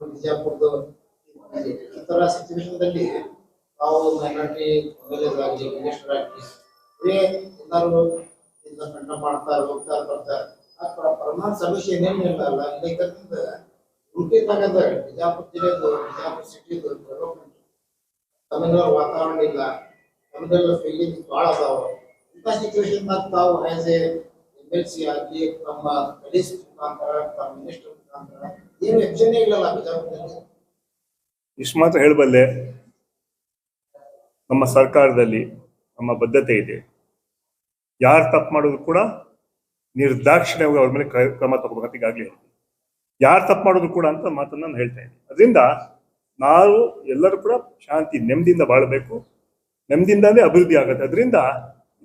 ಬಿಜಾಪುರದ ಈ ಸಿಚುವೇಶನ್ದಲ್ಲಿ ನಾವು ಮೈನಾರಿಟಿ ಆಗಲಿ ಮಿನಿಸ್ಟರ್ ಆಗಲಿ ಇದೇ ಎಲ್ಲರೂ ಇದನ್ನ ಕಂಡ ಮಾಡ್ತಾರೆ ಹೋಗ್ತಾರೆ ಬರ್ತಾರೆ ಆ ಪ್ರ- ಪ್ರಮಾಣ ಸಮಸ್ಯೆ ಏನೇನು ಇಲ್ಲ ಅಲ್ಲ? ಇದರಿಂದ ಉಂಟಿದ್ದಾಗದ ಬಿಜಾಪುರ ಜಿಲ್ಲೆದು, ಬಿಜಾಪುರ ಸಿಟಿದು ಡೆವಲಪ್ಮೆಂಟ್ ತಮಿಳ್ನಾಡು ವಾತಾವರಣ ಇಲ್ಲ. ತಮಿಳ್ನಾಡು ಫೀಲಿಂಗ್ಸ್ ಭಾಳ ಅದಾವ. ಇಂಥ ಸಿಚುವೇಶನ್ ತಾವು as a M L C ಆಗಿ ತಮ್ಮ ಪೊಲೀಸ್ ಮುಖಾಂತರ ತಮ್ಮ ಮಿನಿಸ್ಟರ್ ಮುಖಾಂತರ ಏನು ಯೋಚನೆ ಇಲ್ಲಲ್ಲ ಬಿಜಾಪುರದಲ್ಲಿ? ಇಷ್ಟು ಮಾತ್ರ ಹೇಳಬಲ್ಲೆ. ನಮ್ಮ ಸರ್ಕಾರದಲ್ಲಿ ನಮ್ಮ ಬದ್ಧತೆ ಇದೆ. ಯಾರು ತಪ್ಪು ಮಾಡೋದು ಕೂಡ ನಿರ್ದಾಕ್ಷಿಣ್ಯವಾಗಿ ಅವ್ರ ಮೇಲೆ ಕ್ರಮ ತಗೋಬೇಕಂತ ಈಗಾಗಲೇ ಯಾರು ತಪ್ಪು ಮಾಡೋದು ಕೂಡ ಅಂತ ಮಾತನ್ನ ನಾನು ಹೇಳ್ತಾ ಇದ್ದೀನಿ. ಅದರಿಂದ ನಾವು ಎಲ್ಲರೂ ಕೂಡ ಶಾಂತಿ, ನೆಮ್ಮದಿಯಿಂದ ಬಾಳಬೇಕು. ನೆಮ್ಮದಿಯಿಂದಾನೇ ಅಭಿವೃದ್ಧಿ ಆಗುತ್ತೆ. ಅದರಿಂದ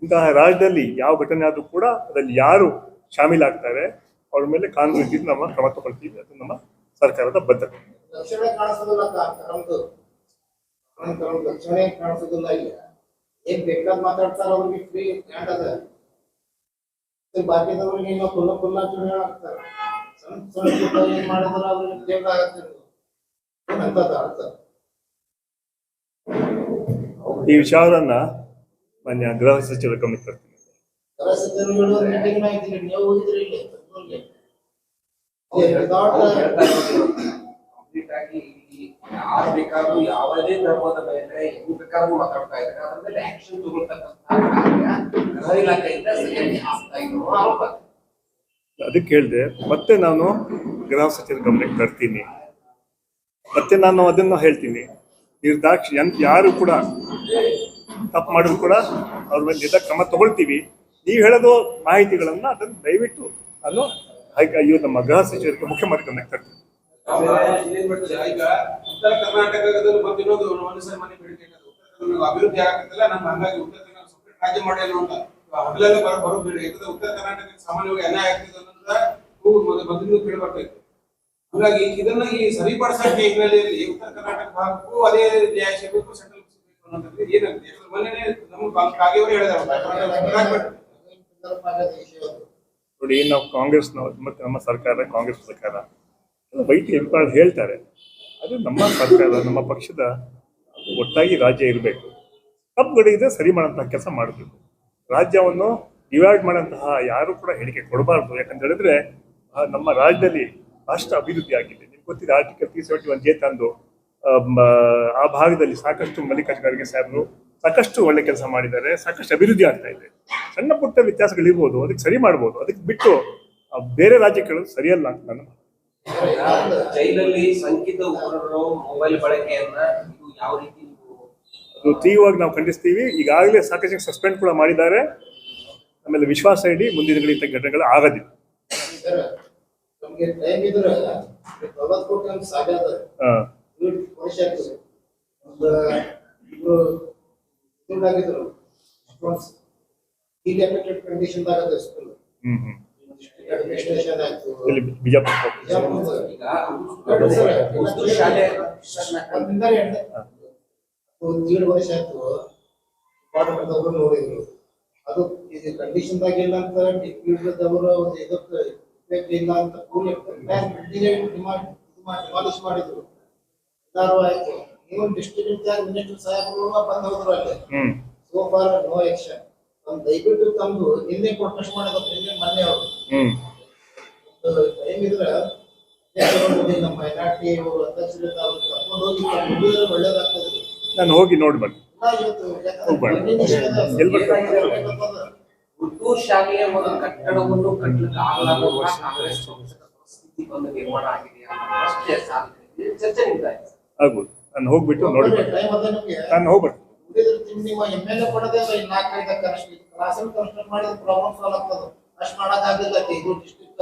ಇಂತಹ ರಾಜ್ಯದಲ್ಲಿ ಯಾವ ಘಟನೆ ಆದರೂ ಕೂಡ ಅದರಲ್ಲಿ ಯಾರು ಶಾಮೀಲಾಗ್ತಾರೆ, ಅವ್ರ ಮೇಲೆ ಕಾನೂನು ರೀತಿಯಿಂದ ನಮ್ಮ ಕ್ರಮ ತಗೊಳ್ತೀವಿ. ಅದು ನಮ್ಮ ಸರ್ಕಾರದ ಬದ್ಧತೆ. ಕರಂದು ಲಕ್ಷಣ ಕಾಣಿಸೋದಿಲ್ಲ ಇಲ್ಲ ಏನ್ ಬೇಕಾದ್ ಮಾತಾಡ್ತಾರ ಅವ್ರಿಗೆ ಫ್ರೀ ಹ್ಯಾಂಡ್ ಅದ. ಬಾಕಿದವ್ರಿಗೆ ಏನೋ ಕುಲ್ಲ ಕುಲ್ಲ ಚುಳಿ ಆಗ್ತಾರೆ ಸಣ್ಣ ಸಣ್ಣ ಏನ್ ಮಾಡಿದ್ರ ಅವ್ರಿಗೆ ಜೇಬ್ ಆಗತ್ತೆ. ಏನಂತದ ಅರ್ಥ? ಈ ವಿಚಾರವನ್ನ ಮಾನ್ಯ ಗೃಹ ಸಚಿವರ ಗಮನಕ್ಕೆ ತರ್ತೀನಿ. ಗೃಹ ಸಚಿವರು ಮೀಟಿಂಗ್ನ ಇದ್ದೀನಿ. ನೀವು ಹೋಗಿದ್ರಿ ಇಲ್ಲಿ ಕಂಪ್ಲೀಟ್ ಆಗಿ ಇಲ್ಲಿ ಯಾರು ಬೇಕಾದ್ರೂ ಯಾವುದೇ ಧರ್ಮದ ಮೇಲೆ ಹೆಂಗ್ ಬೇಕಾದ್ರೂ ಮಾತಾಡ್ತಾ ಇದ್ದಾರೆ. ಅದ್ರ ಮೇಲೆ ಆಕ್ಷನ್ ತಗೊಳ್ತಕ್ಕಂತ ಕಾರ್ಯ ಗೃಹ ಇಲಾಖೆಯಿಂದ ಸರಿಯಾಗಿ ಆಗ್ತಾ ಇರೋ ಆರೋಪ. ಅದಕ್ಕೆ ಹೇಳಿದೆ, ಮತ್ತೆ ನಾನು ಗೃಹ ಸಚಿವರ ಗಮನಕ್ಕೆ ತರ್ತೀನಿ. ಮತ್ತೆ ನಾನು ಅದನ್ನು ಹೇಳ್ತೀನಿ. ನಿರ್ದಾಕ್ಷಿ ಅಂತ ಯಾರು ಕೂಡ ತಪ್ಪು ಮಾಡಿದ್ರು ಕೂಡ ಅವ್ರ ಮೇಲೆ ನಿಧ ಕ್ರಮ ತಗೊಳ್ತೀವಿ. ನೀವು ಹೇಳೋದು ಮಾಹಿತಿಗಳನ್ನ ಅದನ್ನು ದಯವಿಟ್ಟು ನಾನು ಹೈ- ಅಯ್ಯೋ, ನಮ್ಮ ಗೃಹ ಸಚಿವರಿಗೆ ಮುಖ್ಯಮಂತ್ರಿ ಗಮನಕ್ಕೆ ತರ್ತೀನಿ. ಈಗ ಉತ್ತರ ಕರ್ನಾಟಕದಲ್ಲಿ ಮತ್ತೆ ಇನ್ನೊಂದು ಒಂದ್ಸರಿ ಮನೆ ಬೇಡಿಕೆ ಉತ್ತರ ಕರ್ನಾಟಕ ಅಭಿವೃದ್ಧಿ ಆಗತ್ತಲ್ಲ ನಮ್ಗೆ ಹಂಗಾಗಿ ಉತ್ತರ ಕರ್ನಾಟಕ ರಾಜ್ಯ ಮಾಡಿ ಅಂತ ಹಗಲೆಲ್ಲ ಬರೋ ಬರೋ ಬೇಡ ಯಾಕಂದ್ರೆ ಉತ್ತರ ಕರ್ನಾಟಕಕ್ಕೆ ಸಾಮಾನ್ಯವಾಗಿ ಅನ್ಯಾಯ ಆಗ್ತಿದೆ ಅನ್ನೋದ್ರ ಮೊದಲಿಂದ ಕೇಳಿ ಬರ್ತಾ ಇತ್ತು ಹಾಗಾಗಿ ಇದನ್ನ ಈ ಸರಿಪಡಿಸಕ್ಕೆ ಹಿನ್ನೆಲೆಯಲ್ಲಿ ಉತ್ತರ ಕರ್ನಾಟಕ ಭಾಗಕ್ಕೂ ಅದೇ ನ್ಯಾಯ ಸಿಗಬೇಕು ಸೆಂಟ್ರಲ್ ಸಿಗಬೇಕು ಅನ್ನೋದ್ರಲ್ಲಿ ಏನಾಗುತ್ತೆ ಯಾಕಂದ್ರೆ ಮೊನ್ನೆನೇ ನಮ್ಮ ಕಾಗೇವರು ಹೇಳಿದಾರೆ. ನೋಡಿ ನಾವು ಕಾಂಗ್ರೆಸ್ ಮತ್ತೆ ನಮ್ಮ ಸರ್ಕಾರ ಕಾಂಗ್ರೆಸ್ ಸರ್ಕಾರ ವೈದ್ಯ ಅಭಿಪ್ರಾಯ ಹೇಳ್ತಾರೆ. ಅದು ನಮ್ಮ ಸರ್ಕಾರ ನಮ್ಮ ಪಕ್ಷದ ಒಟ್ಟಾಗಿ ರಾಜ್ಯ ಇರಬೇಕು. ತಪ್ಪುಗಳಿದ್ರೆ ಸರಿ ಮಾಡೋಂತಹ ಕೆಲಸ ಮಾಡಬೇಕು. ರಾಜ್ಯವನ್ನು ಡಿವೈಡ್ ಮಾಡೋಂತಹ ಯಾರು ಕೂಡ ಹೇಳಿಕೆ ಕೊಡಬಾರ್ದು. ಯಾಕಂತ ಹೇಳಿದ್ರೆ ನಮ್ಮ ರಾಜ್ಯದಲ್ಲಿ ರಾಷ್ಟ್ರ ಅಭಿವೃದ್ಧಿ ಆಗಿದೆ. ನಿಮ್ಗೆ ಗೊತ್ತಿದೆ article three seventy one J ತಂದು ಆ, ಭಾಗದಲ್ಲಿ ಸಾಕಷ್ಟು ಮಲ್ಲಿಕಾರ್ಜುನ ಖರ್ಗೆ ಸಾಕಷ್ಟು ಒಳ್ಳೆ ಕೆಲಸ ಮಾಡಿದ್ದಾರೆ ಸಾಕಷ್ಟು ಅಭಿವೃದ್ಧಿ ಆಗ್ತಾ ಇದೆ. ಸಣ್ಣ ಪುಟ್ಟ ವ್ಯತ್ಯಾಸಗಳಿರ್ಬೋದು ಅದಕ್ಕೆ ಸರಿ ಮಾಡ್ಬೋದು ಅದಕ್ಕೆ ಬಿಟ್ಟು ಬೇರೆ ರಾಜ್ಯಗಳು ಸರಿಯಲ್ಲ ಅಂತ ನನ್ನ. ಜೈಲಲ್ಲಿ ಸಂಕಿತ ಉಗ್ರರು ಮೊಬೈಲ್ ಬಳಕೆಯನ್ನ ಇದು ಯಾವ ರೀತಿ ಅದು ತೀವ್ರವಾಗಿ ನಾವು ಖಂಡಿಸ್ತೀವಿ. ಈಗಾಗಲೇ ಸಾಕಷ್ಟು ಸಸ್ಪೆಂಡ್ ಕೂಡ ಮಾಡಿದ್ದಾರೆ. ಆಮೇಲೆ ವಿಶ್ವಾಸ ಇಡಿ ಮುಂದಿನ ಇಂಥ ಘಟನೆಗಳು ಆಗೋದಿಲ್ಲ ಹ್ಮ್ ಹ್ಮ್. ಇಲ್ಲಿ ಬಿಜಾಪುರ ಶಾಲೆ ಒಂದಿಂದ ಎರಡು ಒಂದು ಏಳು ವರ್ಷ ಆಯ್ತು ಡಿಪಾರ್ಟ್ಮೆಂಟ್ ಅವರು ನೋಡಿದ್ರು ಅದು ಇದು ಕಂಡೀಷನ್ ಇಲ್ಲ ಅಂತ ಡಿಪ್ಯೂಟದವರು ಒಂದು ಇದಕ್ಕೆ effect ಇಲ್ಲ ಅಂತ ಕೂಲಿ ಡಿಮಾಲಿಶ್ ಮಾಡಿದ್ರು ಎಲ್ಲಾರು ಆಯ್ತು ನೀವು ಡಿಸ್ಟ್ರಿಕ್ಟ್ ಮಿನಿಸ್ಟರ್ ಸಾಹೇಬರು ಬಂದ್ ಹೋದ್ರು ಅಲ್ಲಿ ಸೋ ಫಾರ್ ನೋ ಆಕ್ಷನ್ ದಯವಿಟ್ಟು ತಂದು ನಿನ್ನೆ ಕೊಟ್ಟಷ್ಟು ಮಾಡಬೇಕು ನಿನ್ನೆ ಮೊನ್ನೆ ಅವರು. ಹ್ಮ್. ಟೈಮ್ ಇದ್ರೆ ನಮ್ಮ ಮೈನಾರಿಟಿ ಅಧ್ಯಕ್ಷರು ಕರ್ಕೊಂಡು ಹೋಗಿ ಮುಗಿದ್ರೆ ಒಳ್ಳೇದಾಗ್ತದೆ. ನಾನು ಹೋಗಿ ನೋಡಿ ಬನ್ನಿ ಶಾಲೆಯ ಒಂದು ಕಟ್ಟಡವನ್ನು ಕಟ್ಟಲಿಕ್ಕೆ ಆಗಲಾಗುವ ಕಾಂಗ್ರೆಸ್ ಪಕ್ಷದ ಪರಿಸ್ಥಿತಿ ಒಂದು ನಿರ್ಮಾಣ ಆಗಿದೆ ಅಷ್ಟೇ ಚರ್ಚೆ ನಿಂತಾಯ್ತು ಆಗ್ಬೋದು. ನಾನು ಹೋಗ್ಬಿಟ್ಟು ನೋಡಿ. ನಾನು ಹೋಗ್ಬರ್ತೀನಿ. ನಿಮ್ಮ ಎಮ್ಮೆಲ್ಲೆ ಕೊಡದೆ ಇಲ್ಲ ಇನ್ನು ನಾಲ್ಕೈದು ಕರೆಕ್ಟ್ ಕ್ಲಾಸಲ್ಲಿ ಕನ್ಸ್ಟ್ರಕ್ಟ್ ಮಾಡಿದ್ರೆ ಪ್ರಾಬ್ಲಮ್ ಸಾಲ್ವ್ ಆಗ್ತದೆ. ಅಷ್ಟು ಮಾಡಕ್ಕಾಗಿಲ್ಲ ಇದು ಡಿಸ್ಟ್ರಿಕ್ಟ್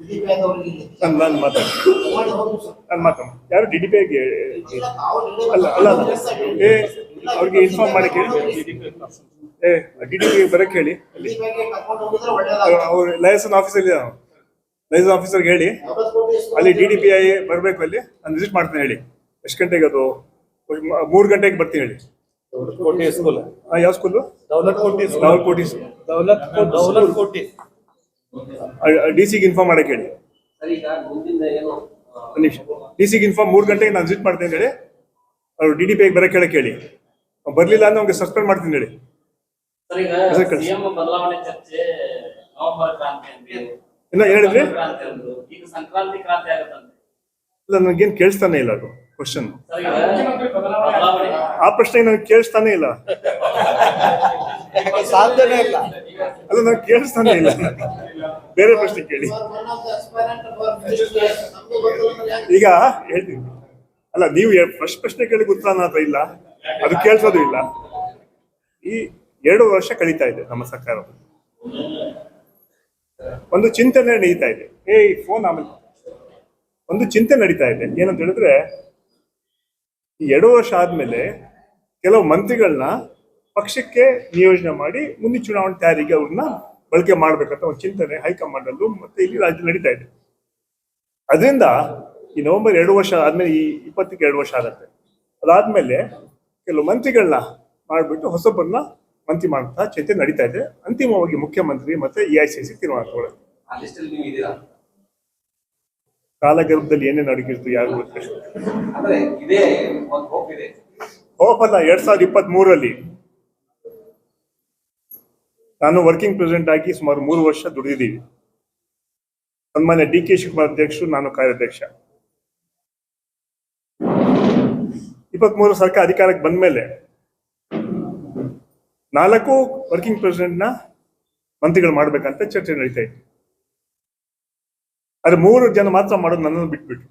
ಬಿಜೆಪಿ ಆದವ್ರಿಗೆ ಇಲ್ಲಿ. ನಾನು ನಾನು ಮಾತಾಡ್ತೀನಿ. ಮಾಡಿ ಹೋಗಿ ಸರ್ ನಾನು ಮಾತಾಡ ಯಾರು ಡಿ ಡಿ ಪಿ ಆಗಿ ಇಲ್ಲ, ಹೇಳಿ- ಅಲ್ಲ ಅಲ್ಲ ಅಲ್ಲ. ಏ ಅವ್ರಿಗೆ ಇನ್ಫಾರ್ಮ್ ಮಾಡಿ ಕೇಳಿ. ಏ ಡಿ ಡಿ ಪಿ ಬರಕ್ಕೆ ಹೇಳಿ. ಅವ್ರು ಲೈಸನ್ ಆಫೀಸಲ್ಲಿ ಲೈಸನ್ ಆಫೀಸರ್ಗೆ ಹೇಳಿ. ಅಲ್ಲಿ ಡಿ ಡಿ ಪಿ ಐ ಬರಬೇಕು ಅಲ್ಲಿ. ನಾನು ವಿಸಿಟ್ ಮಾಡ್ತೀನಿ ಹೇಳಿ. ಎಷ್ಟು ಗಂಟೆಗೆ ಅದು? ಮೂರ್ ಮೂರು ಗಂಟೆಗೆ ಬರ್ತೀನಿ ಹೇಳಿ. ಕೋಟಿ ಸ್ಕೂಲ್ ಹಾಂ ಯಾವ ಸ್ಕೂಲು ದೌಲತ್ ಕೋಟಿ ದೌಲತ್ ಕೋಟಿ ದೌಲತ್ ದೌಲತ್ ಕೋಟಿ. ಡಿ ಸಿಗೆ ಇನ್ಫಾರ್ಮ್ ಮಾಡಕ್ಕೆ ಹೇಳಿ. ಡಿ ಸಿಗೆ ಇನ್ಫಾರ್ಮ್ ಮೂರು ಗಂಟೆಗೆ ನಾನು ವಿಸಿಟ್ ಮಾಡ್ತೀನಿ ಹೇಳಿ. ಅವ್ರು ಡಿ ಡಿ ಪಿ ಬರಕ್ಕೆ ಹೇಳಕ್ಕೆ ಹೇಳಿ. ಬರಲಿಲ್ಲ ಅಂದ್ರೆ ಅವ್ನಿಗೆ ಸಸ್ಪೆಂಡ್ ಮಾಡ್ತೀನಿ ಹೇಳಿ. ಬದಲಾವಣೆ ಚರ್ಚೆ ನವೆಂಬರ್ ಕ್ರಾಂತಿ ಏನ್ ಹೇಳಿದ್ರಿ? ಈಗ ಸಂಕ್ರಾಂತಿ ಕ್ರಾಂತಿ ಆಗುತ್ತಂತೆ. ಇಲ್ಲ ನನಗೇನು ಕೇಳಿಸ್ತಾನೆ ಇಲ್ಲ ಅದು. ಕ್ವಶನ್ ಆ ಪ್ರಶ್ನೆ ನನಗೆ ಕೇಳಿಸ್ತಾನೆ ಇಲ್ಲ. ಸಾಧ್ಯನೇ ಇಲ್ಲ. ಅಲ್ಲ ನನಗೆ ಕೇಳಿಸ್ತಾನೆ ಇಲ್ಲ. ಬೇರೆ ಪ್ರಶ್ನೆ ಕೇಳಿ? ಈಗ ಹೇಳ್ತೀನಿ. ಅಲ್ಲ ನೀವು ಫಸ್ಟ್ ಪ್ರಶ್ನೆ ಕೇಳಿ ಉತ್ತರ ಇಲ್ಲ. ಅದು ಕೇಳಿಸೋದು ಇಲ್ಲ. ಈ ಎರಡು ವರ್ಷ ಕಳೀತಾ ಇದೆ ನಮ್ಮ ಸರ್ಕಾರ. ಒಂದು ಚಿಂತನೆ ನಡೀತಾ ಇದೆ. ಏ ಫೋನ್ ಆಮೇಲೆ ಒಂದು ಚಿಂತೆ ನಡೀತಾ ಇದೆ. ಏನಂತ ಹೇಳಿದ್ರೆ ಎರಡು ವರ್ಷ ಆದಮೇಲೆ ಕೆಲವು ಮಂತ್ರಿಗಳನ್ನ ಪಕ್ಷಕ್ಕೆ ನಿಯೋಜನೆ ಮಾಡಿ ಮುಂದಿನ ಚುನಾವಣೆ ತಯಾರಿಗೆ ಅವ್ರನ್ನ ಬಳಕೆ ಮಾಡ್ಬೇಕಂತ ಒಂದು ಚಿಂತನೆ ಹೈಕಮಾಂಡ್ ಅಲ್ಲೂ ಮತ್ತೆ ಇಲ್ಲಿ ರಾಜ್ಯ ನಡೀತಾ ಇದೆ. ಅದರಿಂದ ಈ ನವೆಂಬರ್ ಎರಡು ವರ್ಷ ಆದ್ಮೇಲೆ ಈ ಇಪ್ಪತ್ತಕ್ಕೆ ಎರಡು ವರ್ಷ ಆಗುತ್ತೆ. ಅದಾದ್ಮೇಲೆ ಕೆಲವು ಮಂತ್ರಿಗಳನ್ನ ಮಾಡಿಬಿಟ್ಟು ಹೊಸಬರನ್ನ ಮಂತ್ರಿ ಮಾಡುವಂತಹ ಚಿಂತೆ ನಡೀತಾ ಇದೆ. ಅಂತಿಮವಾಗಿ ಮುಖ್ಯಮಂತ್ರಿ ಮತ್ತೆ ಎ ಐ ಸಿ ಸಿ ತೀರ್ಮಾನ ತಗೊಳ್ಳುತ್ತೆ ಆ ಲಿಸ್ಟಲ್ಲಿ ನೀವು ಇದ್ದೀರಾ ಕಾಲಗರ್ಭದಲ್ಲಿ ಏನೇನು ಅಡಗಿರ್ತು ಯಾರು ಹೋಪ್ ಹೋಪಲ್ಲ ಎರಡ್ ಸಾವಿರದ ಇಪ್ಪತ್ತ್ ಮೂರರಲ್ಲಿ ನಾನು ವರ್ಕಿಂಗ್ ಪ್ರೆಸಿಡೆಂಟ್ ಆಗಿ ಸುಮಾರು ಮೂರು ವರ್ಷ ದುಡಿದಿದ್ದೀವಿ ಸನ್ಮಾನ್ಯ ಡಿ ಕೆ ಶಿವಕುಮಾರ್ ಅಧ್ಯಕ್ಷರು ನಾನು ಕಾರ್ಯಾಧ್ಯಕ್ಷ. ಇಪ್ಪತ್ಮೂರು ಸರ್ಕಾರ ಅಧಿಕಾರಕ್ಕೆ ಬಂದ ಮೇಲೆ ನಾಲ್ಕು ವರ್ಕಿಂಗ್ ಪ್ರೆಸಿಡೆಂಟ್ನ ಮಂತ್ರಿಗಳು ಮಾಡ್ಬೇಕಂತ ಚರ್ಚೆ ನಡೀತಾ ಇತ್ತು. ಆದ್ರೆ ಮೂರು ಜನ ಮಾತ್ರ ಮಾಡೋದು ನನ್ನನ್ನು ಬಿಟ್ಬಿಟ್ರು.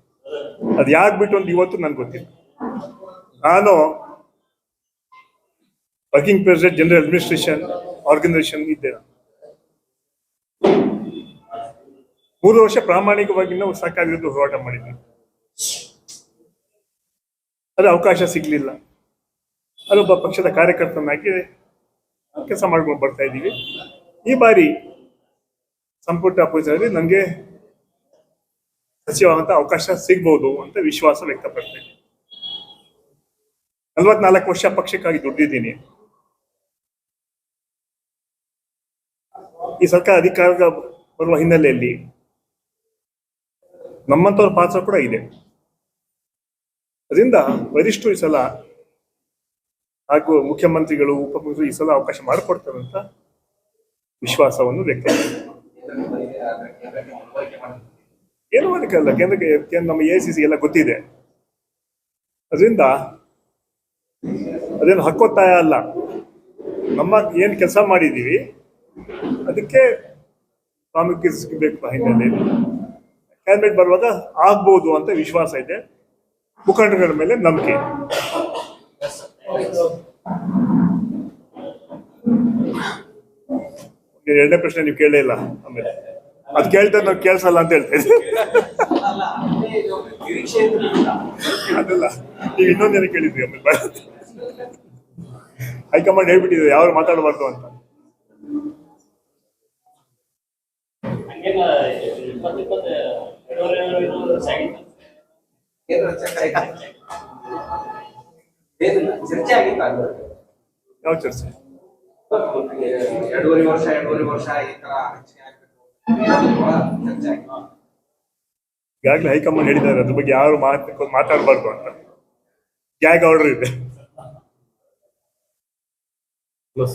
ಅದು. ಯಾಕೆ ಬಿಟ್ಟು ಅಂತ ಇವತ್ತು ನನ್ಗೆ ಗೊತ್ತಿಲ್ಲ. ನಾನು working president general administration organisation ಇದ್ದೆ ಮೂರು ವರ್ಷ ಪ್ರಾಮಾಣಿಕವಾಗಿ ನಾವು ಸಾಕಾಗಿರೋದು ಹೋರಾಟ ಮಾಡಿದ್ವಿ. ಅದು ಅವಕಾಶ ಸಿಗ್ಲಿಲ್ಲ. ಅಲ್ಲೊಬ್ಬ ಪಕ್ಷದ ಕಾರ್ಯಕರ್ತನಾಗಿ ಕೆಲಸ ಮಾಡ್ಕೊಂಡು ಬರ್ತಾ ಇದ್ದೀವಿ. ಈ ಬಾರಿ ಸಂಪುಟ ಅಪೋಸಿಟ್ ನನಗೆ ಸಚಿವಾಗುವಂತ ಅವಕಾಶ ಸಿಗ್ಬೋದು ಅಂತ ವಿಶ್ವಾಸ ವ್ಯಕ್ತಪಡ್ತೇನೆ ನಲವತ್ನಾಲ್ಕು ವರ್ಷ ಪಕ್ಷಕ್ಕಾಗಿ ದುಡ್ದಿದ್ದೀನಿ. ಈ ಸರ್ಕಾರ ಅಧಿಕಾರ ಬರುವ ಹಿನ್ನೆಲೆಯಲ್ಲಿ ನಮ್ಮಂತವ್ರ ಪಾತ್ರ ಕೂಡ ಇದೆ. ಅದರಿಂದ ವರಿಷ್ಠರು ಈ ಸಲ ಹಾಗೂ ಮುಖ್ಯಮಂತ್ರಿಗಳು ಉಪಮುಖ್ಯಮಂತ್ರಿ ಈ ಸಲ ಅವಕಾಶ ಮಾಡಿಕೊಡ್ತಾರೆ ಅಂತ ವಿಶ್ವಾಸವನ್ನು ವ್ಯಕ್ತ ಏನು ಮಾಡೋಕ್ಕಲ್ಲ ಕೇಂದ್ರಕ್ಕೆ ಕೇಂದ್ರ ನಮ್ಮ ಎ ಸಿ ಸಿ ಎಲ್ಲ ಗೊತ್ತಿದೆ. ಅದರಿಂದ ಅದೇನು ಹಕ್ಕೊತ್ತಾಯ ಅಲ್ಲ. ನಮ್ಮ ಏನು ಕೆಲಸ ಮಾಡಿದ್ದೀವಿ, ಅದಕ್ಕೆ ಪ್ರಾಮುಖ್ಯತೆ ಸಿಗಬೇಕು ಹಿನ್ನೆಲೆಯಲ್ಲಿ ಕ್ಯಾಬಿನೆಟ್ ಬರುವಾಗ ಆಗ್ಬೋದು ಅಂತ ವಿಶ್ವಾಸ ಇದೆ. ಮುಖಂಡಗಳ ಮೇಲೆ ನಂಬಿಕೆ. ಎರಡನೇ ಪ್ರಶ್ನೆ ನೀವು ಕೇಳೇ ಇಲ್ಲ ಆಮೇಲೆ. ಅದು ಕೇಳ್ತಾರೆ ನಾವು ಕೇಳಿಸಲ್ಲ ಅಂತ ಹೇಳ್ತೇನೆ ಇದ್ದೆ ಅಲ್ಲ ಅಂದ್ರೆ ಇದು ನಿರೀಕ್ಷೆ ಅಂತ ಇಲ್ಲ. ಅದಲ್ಲ ನೀವು ಇನ್ನೊಂದೇನು ಕೇಳಿದ್ರಿ ಆಮೇಲೆ ಹೈಕಮಾಂಡ್ ಹೇಳ್ಬಿಟ್ಟಿದೆ ಯಾರು ಮಾತಾಡಬಾರ್ದು ಅಂತ. ಯಾವ ಚರ್ಚೆ? ಎರಡೂವರೆ ವರ್ಷ ಎರಡೂವರೆ ವರ್ಷ ಈ ತರ ಈಗಾಗಲೇ ಹೈಕಮಾಂಡ್ ಹೇಳಿದ್ದಾರೆ ಅದ್ರ ಬಗ್ಗೆ ಯಾರು ಮಾತು ಮಾತಾಡಬಾರ್ದು ಅಂತ. ಗ್ಯಾಗ್ ಆರ್ಡರ್ ಇದೆ. ಇಲ್ಲ